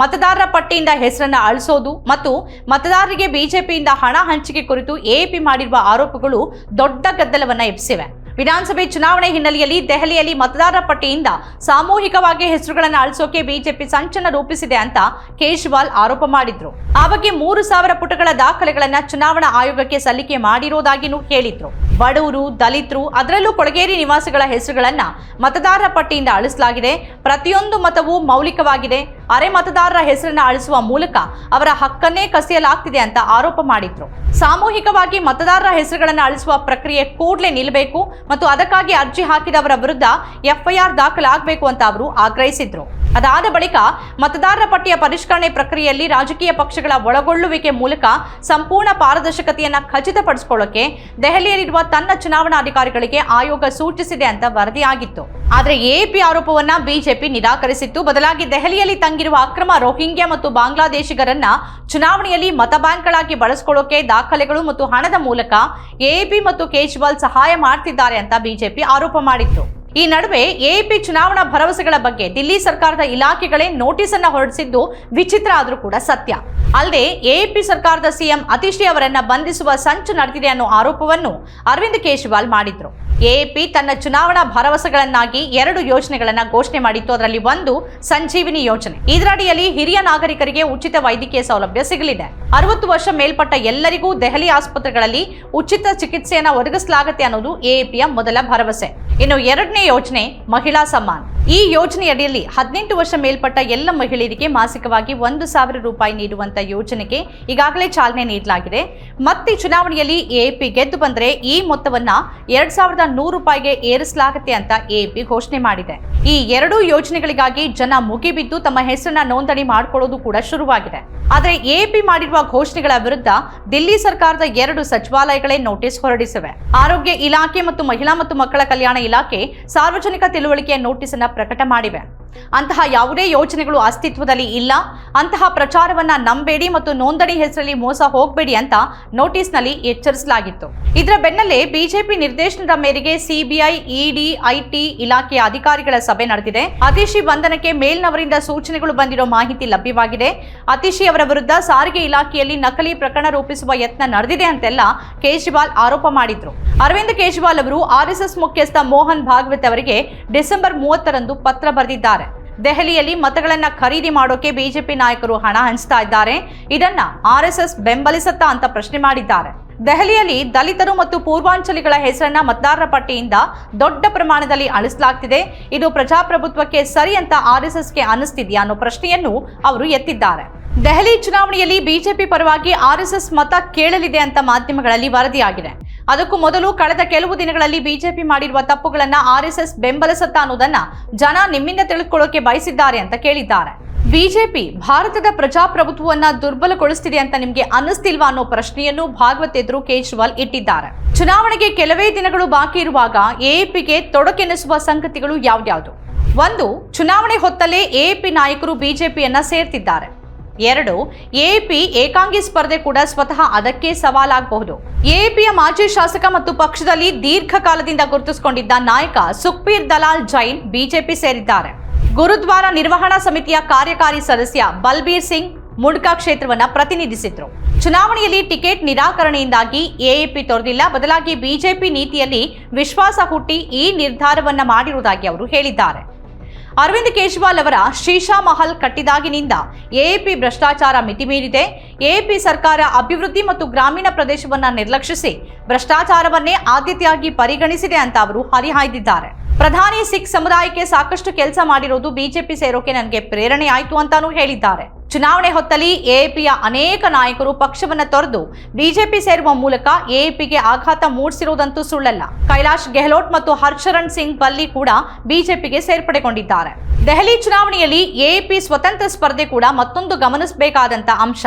ಮತದಾರರ ಪಟ್ಟಿಯಿಂದ ಹೆಸರನ್ನ ಅಳಿಸೋದು ಮತ್ತು ಮತದಾರರಿಗೆ ಬಿಜೆಪಿಯಿಂದ ಹಣ ಹಂಚಿಕೆ ಕುರಿತು ಎಪಿ ಮಾಡಿರುವ ಆರೋಪಗಳು ದೊಡ್ಡ ಗದ್ದಲವನ್ನ ಎಬ್ಬಿಸಿವೆ. ವಿಧಾನಸಭೆ ಚುನಾವಣೆ ಹಿನ್ನೆಲೆಯಲ್ಲಿ ದೆಹಲಿಯಲ್ಲಿ ಮತದಾರರ ಪಟ್ಟಿಯಿಂದ ಸಾಮೂಹಿಕವಾಗಿ ಹೆಸರುಗಳನ್ನು ಅಳಿಸೋಕೆ ಬಿಜೆಪಿ ಸಂಚನ ರೂಪಿಸಿದೆ ಅಂತ ಕೇಜ್ರಿವಾಲ್ ಆರೋಪ ಮಾಡಿದ್ರು. ಆ ಬಗ್ಗೆ ಮೂರು ಸಾವಿರ ಪುಟಗಳ ದಾಖಲೆಗಳನ್ನ ಚುನಾವಣಾ ಆಯೋಗಕ್ಕೆ ಸಲ್ಲಿಕೆ ಮಾಡಿರೋದಾಗಿನೂ ಹೇಳಿದ್ರು. ಬಡವರು ದಲಿತರು ಅದರಲ್ಲೂ ಕೊಳಗೇರಿ ನಿವಾಸಿಗಳ ಹೆಸರುಗಳನ್ನ ಮತದಾರರ ಪಟ್ಟಿಯಿಂದ ಅಳಿಸಲಾಗಿದೆ. ಪ್ರತಿಯೊಂದು ಮತವೂ ಮೌಲಿಕವಾಗಿದೆ. ಅರೆ ಮತದಾರರ ಹೆಸರನ್ನ ಅಳಿಸುವ ಮೂಲಕ ಅವರ ಹಕ್ಕನ್ನೇ ಕಸಿಯಲಾಗ್ತಿದೆ ಅಂತ ಆರೋಪ ಮಾಡಿದ್ರು. ಸಾಮೂಹಿಕವಾಗಿ ಮತದಾರರ ಹೆಸರುಗಳನ್ನು ಅಳಿಸುವ ಪ್ರಕ್ರಿಯೆ ಕೂಡಲೇ ನಿಲ್ಲಬೇಕು. ಮತ್ತು ಅದಕ್ಕಾಗಿ ಅರ್ಜಿ ಹಾಕಿದವರ ವಿರುದ್ಧ ಎಫ್ಐಆರ್ ದಾಖಲಾಗಬೇಕು ಅಂತ ಅವರು ಆಗ್ರಹಿಸಿದ್ರು. ಅದಾದ ಬಳಿಕ ಮತದಾರರ ಪಟ್ಟಿಯ ಪರಿಷ್ಕರಣೆ ಪ್ರಕ್ರಿಯೆಯಲ್ಲಿ ರಾಜಕೀಯ ಪಕ್ಷಗಳ ಒಳಗೊಳ್ಳುವಿಕೆ ಮೂಲಕ ಸಂಪೂರ್ಣ ಪಾರದರ್ಶಕತೆಯನ್ನ ಖಚಿತಪಡಿಸಿಕೊಳ್ಳಕ್ಕೆ ದೆಹಲಿಯಲ್ಲಿರುವ ತನ್ನ ಚುನಾವಣಾಧಿಕಾರಿಗಳಿಗೆ ಆಯೋಗ ಸೂಚಿಸಿದೆ ಅಂತ ವರದಿಯಾಗಿತ್ತು. ಆದರೆ ಎಪಿ ಆರೋಪವನ್ನ ಬಿಜೆಪಿ ನಿರಾಕರಿಸಿತ್ತು. ಬದಲಾಗಿ ದೆಹಲಿಯಲ್ಲಿ ತಂಗಿರುವ ಅಕ್ರಮ ರೋಹಿಂಗ್ಯಾ ಮತ್ತು ಬಾಂಗ್ಲಾದೇಶಿಗರನ್ನ ಚುನಾವಣೆಯಲ್ಲಿ ಮತ ಬ್ಯಾಂಕ್ಗಳಾಗಿ ಬಳಸಿಕೊಳ್ಳೋಕೆ ದಾಖಲೆಗಳು ಮತ್ತು ಹಣದ ಮೂಲಕ ಎಪಿ ಮತ್ತು ಕೇಜ್ರಿವಾಲ್ ಸಹಾಯ ಮಾಡ್ತಿದ್ದಾರೆ ಅಂತ ಬಿಜೆಪಿ ಆರೋಪ ಮಾಡಿತ್ತು. ಈ ನಡುವೆ ಎಪಿ ಚುನಾವಣಾ ಭರವಸೆಗಳ ಬಗ್ಗೆ ದಿಲ್ಲಿ ಸರ್ಕಾರದ ಇಲಾಖೆಗಳೇ ನೋಟಿಸ್ ಅನ್ನ ಹೊರಡಿಸಿದ್ದು ವಿಚಿತ್ರ ಆದರೂ ಕೂಡ ಸತ್ಯ. ಅಲ್ಲದೆ ಎಪಿ ಸರ್ಕಾರದ ಸಿಎಂ ಅತಿಶಿ ಅವರನ್ನ ಬಂಧಿಸುವ ಸಂಚು ನಡೆದಿದೆ ಅನ್ನೋ ಆರೋಪವನ್ನು ಅರವಿಂದ್ ಕೇಜ್ರಿವಾಲ್ ಮಾಡಿದ್ರು. ಎಎಪಿ ತನ್ನ ಚುನಾವಣಾ ಭರವಸೆಗಳನ್ನಾಗಿ ಎರಡು ಯೋಜನೆಗಳನ್ನ ಘೋಷಣೆ ಮಾಡಿತ್ತು. ಅದರಲ್ಲಿ ಒಂದು ಸಂಜೀವಿನಿ ಯೋಜನೆ. ಇದರಡಿಯಲ್ಲಿ ಹಿರಿಯ ನಾಗರಿಕರಿಗೆ ಉಚಿತ ವೈದ್ಯಕೀಯ ಸೌಲಭ್ಯ ಸಿಗಲಿದೆ. ಅರವತ್ತು ವರ್ಷ ಮೇಲ್ಪಟ್ಟ ಎಲ್ಲರಿಗೂ ದೆಹಲಿ ಆಸ್ಪತ್ರೆಗಳಲ್ಲಿ ಉಚಿತ ಚಿಕಿತ್ಸೆಯನ್ನ ಒದಗಿಸಲಾಗುತ್ತೆ ಅನ್ನೋದು ಎಪಿಯ ಮೊದಲ ಭರವಸೆ. ಇನ್ನು ಎರಡನೇ ಯೋಜನೆ, ಮಹಿಳಾ ಸಮ್ಮಾನ್. ಈ ಯೋಜನೆಯಡಿಯಲ್ಲಿ ಹದಿನೆಂಟು ವರ್ಷ ಮೇಲ್ಪಟ್ಟ ಎಲ್ಲ ಮಹಿಳೆಯರಿಗೆ ಮಾಸಿಕವಾಗಿ ಒಂದು ಸಾವಿರ ರೂಪಾಯಿ ನೀಡುವಂತ ಯೋಜನೆಗೆ ಈಗಾಗಲೇ ಚಾಲನೆ ನೀಡಲಾಗಿದೆ. ಮತ್ತೆ ಚುನಾವಣೆಯಲ್ಲಿ ಎಪಿ ಗೆದ್ದು ಬಂದರೆ ಈ ಮೊತ್ತವನ್ನ ಎರಡ್ ಸಾವಿರದ ನೂರು ರೂಪಾಯಿಗೆ ಏರಿಸಲಾಗುತ್ತೆ ಅಂತ ಎಪಿ ಘೋಷಣೆ ಮಾಡಿದೆ. ಈ ಎರಡೂ ಯೋಜನೆಗಳಿಗಾಗಿ ಜನ ಮುಗಿಬಿದ್ದು ತಮ್ಮ ಹೆಸರನ್ನ ನೋಂದಣಿ ಮಾಡಿಕೊಳ್ಳೋದು ಕೂಡ ಶುರುವಾಗಿದೆ. ಆದರೆ ಎಪಿ ಮಾಡಿರುವ ಘೋಷಣೆಗಳ ವಿರುದ್ಧ ದಿಲ್ಲಿ ಸರ್ಕಾರದ ಎರಡು ಸಚಿವಾಲಯಗಳೇ ನೋಟಿಸ್ ಹೊರಡಿಸಿವೆ. ಆರೋಗ್ಯ ಇಲಾಖೆ ಮತ್ತು ಮಹಿಳಾ ಮತ್ತು ಮಕ್ಕಳ ಕಲ್ಯಾಣ ಇಲಾಖೆ ಸಾರ್ವಜನಿಕ ತಿಳುವಳಿಕೆಯ ನೋಟಿಸ್ ಅನ್ನ ಪ್ರಕಟ ಮಾಡಿವೆ. ಅಂತಹ ಯಾವುದೇ ಯೋಜನೆಗಳು ಅಸ್ತಿತ್ವದಲ್ಲಿ ಇಲ್ಲ. ಅಂತಹ ಪ್ರಚಾರವನ್ನ ನಂಬೇಡಿ ಮತ್ತು ನೋಂದಣಿ ಹೆಸರಲ್ಲಿ ಮೋಸ ಹೋಗಬೇಡಿ ಅಂತ ನೋಟಿಸ್ನಲ್ಲಿ ಎಚ್ಚರಿಸಲಾಗಿತ್ತು. ಇದರ ಬೆನ್ನಲ್ಲೇ ಬಿಜೆಪಿ ನಿರ್ದೇಶನದ ಮೇರೆಗೆ ಸಿಬಿಐ ಇಡಿ ಐಟಿ ಇಲಾಖೆಯ ಅಧಿಕಾರಿಗಳ ಸಭೆ ನಡೆದಿದೆ. ಅತಿಶಿ ಬಂಧನಕ್ಕೆ ಮೇಲ್ನವರಿಂದ ಸೂಚನೆಗಳು ಬಂದಿರೋ ಮಾಹಿತಿ ಲಭ್ಯವಾಗಿದೆ. ಅತಿಶಿ ಅವರ ವಿರುದ್ಧ ಸಾರಿಗೆ ಇಲಾಖೆಯಲ್ಲಿ ನಕಲಿ ಪ್ರಕರಣ ರೂಪಿಸುವ ಯತ್ನ ನಡೆದಿದೆ ಅಂತೆಲ್ಲ ಕೇಜ್ರಿವಾಲ್ ಆರೋಪ ಮಾಡಿದ್ರು. ಅರವಿಂದ್ ಕೇಜ್ರಿವಾಲ್ ಅವರು ಆರ್ಎಸ್ಎಸ್ ಮುಖ್ಯಸ್ಥ ಮೋಹನ್ ಭಾಗವತ್ ಅವರಿಗೆ ಡಿಸೆಂಬರ್ ಮೂವತ್ತರಂದು ಪತ್ರ ಬರೆದಿದ್ದಾರೆ. ದೆಹಲಿಯಲ್ಲಿ ಮತಗಳನ್ನ ಖರೀದಿ ಮಾಡೋಕೆ ಬಿಜೆಪಿ ನಾಯಕರು ಹಣ ಹಂಚ್ತಾ ಇದ್ದಾರೆ. ಇದನ್ನ ಆರ್ಎಸ್ಎಸ್ ಬೆಂಬಲಿಸತ್ತಾ ಅಂತ ಪ್ರಶ್ನೆ ಮಾಡಿದ್ದಾರೆ. ದೆಹಲಿಯಲ್ಲಿ ದಲಿತರು ಮತ್ತು ಪೂರ್ವಾಂಚಲಿಗಳ ಹೆಸರನ್ನ ಮತದಾರರ ಪಟ್ಟಿಯಿಂದ ದೊಡ್ಡ ಪ್ರಮಾಣದಲ್ಲಿ ಅಳಿಸಲಾಗ್ತಿದೆ. ಇದು ಪ್ರಜಾಪ್ರಭುತ್ವಕ್ಕೆ ಸರಿ ಅಂತ ಆರ್ಎಸ್ಎಸ್ಗೆ ಅನ್ನಿಸ್ತಿದೆಯಾ ಅನ್ನೋ ಪ್ರಶ್ನೆಯನ್ನು ಅವರು ಎತ್ತಿದ್ದಾರೆ. ದೆಹಲಿ ಚುನಾವಣೆಯಲ್ಲಿ ಬಿಜೆಪಿ ಪರವಾಗಿ ಆರ್ಎಸ್ಎಸ್ ಮತ ಕೇಳಲಿದೆ ಅಂತ ಮಾಧ್ಯಮಗಳಲ್ಲಿ ವರದಿಯಾಗಿದೆ. ಅದಕ್ಕೂ ಮೊದಲು ಕಳೆದ ಕೆಲವು ದಿನಗಳಲ್ಲಿ ಬಿಜೆಪಿ ಮಾಡಿರುವ ತಪ್ಪುಗಳನ್ನ ಆರ್ಎಸ್ಎಸ್ ಬೆಂಬಲಿಸುತ್ತಾ ಅನ್ನೋದನ್ನ ಜನ ನಿಮ್ಮಿಂದ ತಿಳಿದುಕೊಳ್ಳೋಕೆ ಬಯಸಿದ್ದಾರೆ ಅಂತ ಕೇಳಿದ್ದಾರೆ. ಬಿಜೆಪಿ ಭಾರತದ ಪ್ರಜಾಪ್ರಭುತ್ವವನ್ನ ದುರ್ಬಲಗೊಳಿಸ್ತಿದೆ ಅಂತ ನಿಮಗೆ ಅನ್ನಿಸ್ತಿಲ್ವಾ ಅನ್ನೋ ಪ್ರಶ್ನೆಯನ್ನು ಭಾಗವತ್ ಎದುರು ಕೇಜ್ರಿವಾಲ್ ಇಟ್ಟಿದ್ದಾರೆ. ಚುನಾವಣೆಗೆ ಕೆಲವೇ ದಿನಗಳು ಬಾಕಿ ಇರುವಾಗ ಎಎಪಿಗೆ ತೊಡಕೆನಿಸುವ ಸಂಗತಿಗಳು ಯಾವ್ದಾವುದು ಒಂದು, ಚುನಾವಣೆ ಹೊತ್ತಲೇ ಎಎಪಿ ನಾಯಕರು ಬಿಜೆಪಿಯನ್ನ ಸೇರ್ತಿದ್ದಾರೆ. ಎರಡು ಎಪಿ ಏಕಾಂಗಿ ಸ್ಪರ್ಧೆ ಕೂಡ ಸ್ವತಃ ಅದಕ್ಕೆ ಸವಾಲಾಗಬಹುದು. ಎಪಿಯ ಮಾಜಿ ಶಾಸಕ ಮತ್ತು ಪಕ್ಷದಲ್ಲಿ ದೀರ್ಘಕಾಲದಿಂದ ಗುರುತಿಸಿಕೊಂಡಿದ್ದ ನಾಯಕ ಸುಖ್ಬೀರ್ ದಲಾಲ್ ಜೈನ್ ಬಿಜೆಪಿ ಸೇರಿದ್ದಾರೆ. ಗುರುದ್ವಾರ ನಿರ್ವಹಣಾ ಸಮಿತಿಯ ಕಾರ್ಯಕಾರಿ ಸದಸ್ಯ ಬಲ್ಬೀರ್ ಸಿಂಗ್ ಮುಡ್ಕಾ ಕ್ಷೇತ್ರವನ್ನ ಪ್ರತಿನಿಧಿಸಿದ್ರು. ಚುನಾವಣೆಯಲ್ಲಿ ಟಿಕೆಟ್ ನಿರಾಕರಣೆಯಿಂದಾಗಿ ಎಎಪಿ ತೊರೆದಿಲ್ಲ. ಬದಲಾಗಿ ಬಿಜೆಪಿ ನೀತಿಯಲ್ಲಿ ವಿಶ್ವಾಸ ಹುಟ್ಟಿ ಈ ನಿರ್ಧಾರವನ್ನ ಮಾಡಿರುವುದಾಗಿ ಅವರು ಹೇಳಿದ್ದಾರೆ. ಅರವಿಂದ್ ಕೇಜ್ರಿವಾಲ್ ಅವರ ಶೀಶಾ ಮಹಲ್ ಕಟ್ಟಿದಾಗಿನಿಂದ ಎಎಪಿ ಭ್ರಷ್ಟಾಚಾರ ಮಿತಿಮೀರಿದೆ. ಎಎಪಿ ಸರ್ಕಾರ ಅಭಿವೃದ್ಧಿ ಮತ್ತು ಗ್ರಾಮೀಣ ಪ್ರದೇಶವನ್ನ ನಿರ್ಲಕ್ಷಿಸಿ ಭ್ರಷ್ಟಾಚಾರವನ್ನೇ ಆದ್ಯತೆಯಾಗಿ ಪರಿಗಣಿಸಿದೆ ಅಂತ ಅವರು ಹರಿಹಾಯ್ದಿದ್ದಾರೆ. ಪ್ರಧಾನಿ ಸಿಖ್ ಸಮುದಾಯಕ್ಕೆ ಸಾಕಷ್ಟು ಕೆಲಸ ಮಾಡಿರೋದು ಬಿಜೆಪಿ ಸೇರೋಕೆ ನನಗೆ ಪ್ರೇರಣೆ ಆಯಿತು ಅಂತಾನೂ ಹೇಳಿದ್ದಾರೆ. ಚುನಾವಣೆ ಹೊತ್ತಲ್ಲಿ ಎಎಪಿಯ ಅನೇಕ ನಾಯಕರು ಪಕ್ಷವನ್ನ ತೊರೆದು ಬಿಜೆಪಿ ಸೇರುವ ಮೂಲಕ ಎಎಪಿಗೆ ಆಘಾತ ಮೂಡಿಸಿರುವುದಂತೂ ಸುಳ್ಳಲ್ಲ. ಕೈಲಾಶ್ ಗೆಹ್ಲೋಟ್ ಮತ್ತು ಹರ್ಷರಣ್ ಸಿಂಗ್ ಬಲ್ಲಿ ಕೂಡ ಬಿಜೆಪಿಗೆ ಸೇರ್ಪಡೆಗೊಂಡಿದ್ದಾರೆ. ದೆಹಲಿ ಚುನಾವಣೆಯಲ್ಲಿ ಎಎಪಿ ಸ್ವತಂತ್ರ ಸ್ಪರ್ಧೆ ಕೂಡ ಮತ್ತೊಂದು ಗಮನಿಸಬೇಕಾದಂತ ಅಂಶ.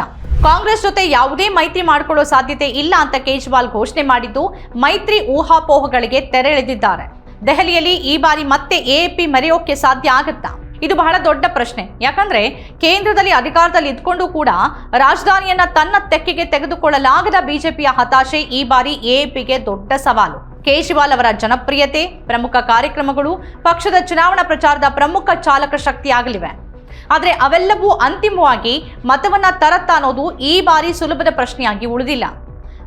ಕಾಂಗ್ರೆಸ್ ಜೊತೆ ಯಾವುದೇ ಮೈತ್ರಿ ಮಾಡಿಕೊಳ್ಳೋ ಸಾಧ್ಯತೆ ಇಲ್ಲ ಅಂತ ಕೇಜ್ರಿವಾಲ್ ಘೋಷಣೆ ಮಾಡಿದ್ದು ಮೈತ್ರಿ ಊಹಾಪೋಹಗಳಿಗೆ ತೆರೆ ಎಳೆದಿದ್ದಾರೆ ದೆಹಲಿಯಲ್ಲಿ ಈ ಬಾರಿ ಮತ್ತೆ ಎಎಪಿ ಮರೆಯೋಕೆ ಸಾಧ್ಯ ಆಗುತ್ತಾ? ಇದು ಬಹಳ ದೊಡ್ಡ ಪ್ರಶ್ನೆ. ಯಾಕಂದ್ರೆ ಕೇಂದ್ರದಲ್ಲಿ ಅಧಿಕಾರದಲ್ಲಿ ಇದ್ಕೊಂಡು ಕೂಡ ರಾಜಧಾನಿಯನ್ನ ತನ್ನ ತೆಕ್ಕೆಗೆ ತೆಗೆದುಕೊಳ್ಳಲಾಗದ ಬಿಜೆಪಿಯ ಹತಾಶೆ ಈ ಬಾರಿ ಎಎಪಿಗೆ ದೊಡ್ಡ ಸವಾಲು. ಕೇಜ್ರಿವಾಲ್ ಅವರ ಜನಪ್ರಿಯತೆ, ಪ್ರಮುಖ ಕಾರ್ಯಕ್ರಮಗಳು, ಪಕ್ಷದ ಚುನಾವಣಾ ಪ್ರಚಾರದ ಪ್ರಮುಖ ಚಾಲಕ ಶಕ್ತಿಯಾಗಲಿವೆ. ಆದರೆ ಅವೆಲ್ಲವೂ ಅಂತಿಮವಾಗಿ ಮತವನ್ನ ತರತ್ತ ಅನ್ನೋದು ಈ ಬಾರಿ ಸುಲಭದ ಪ್ರಶ್ನೆಯಾಗಿ ಉಳಿದಿಲ್ಲ.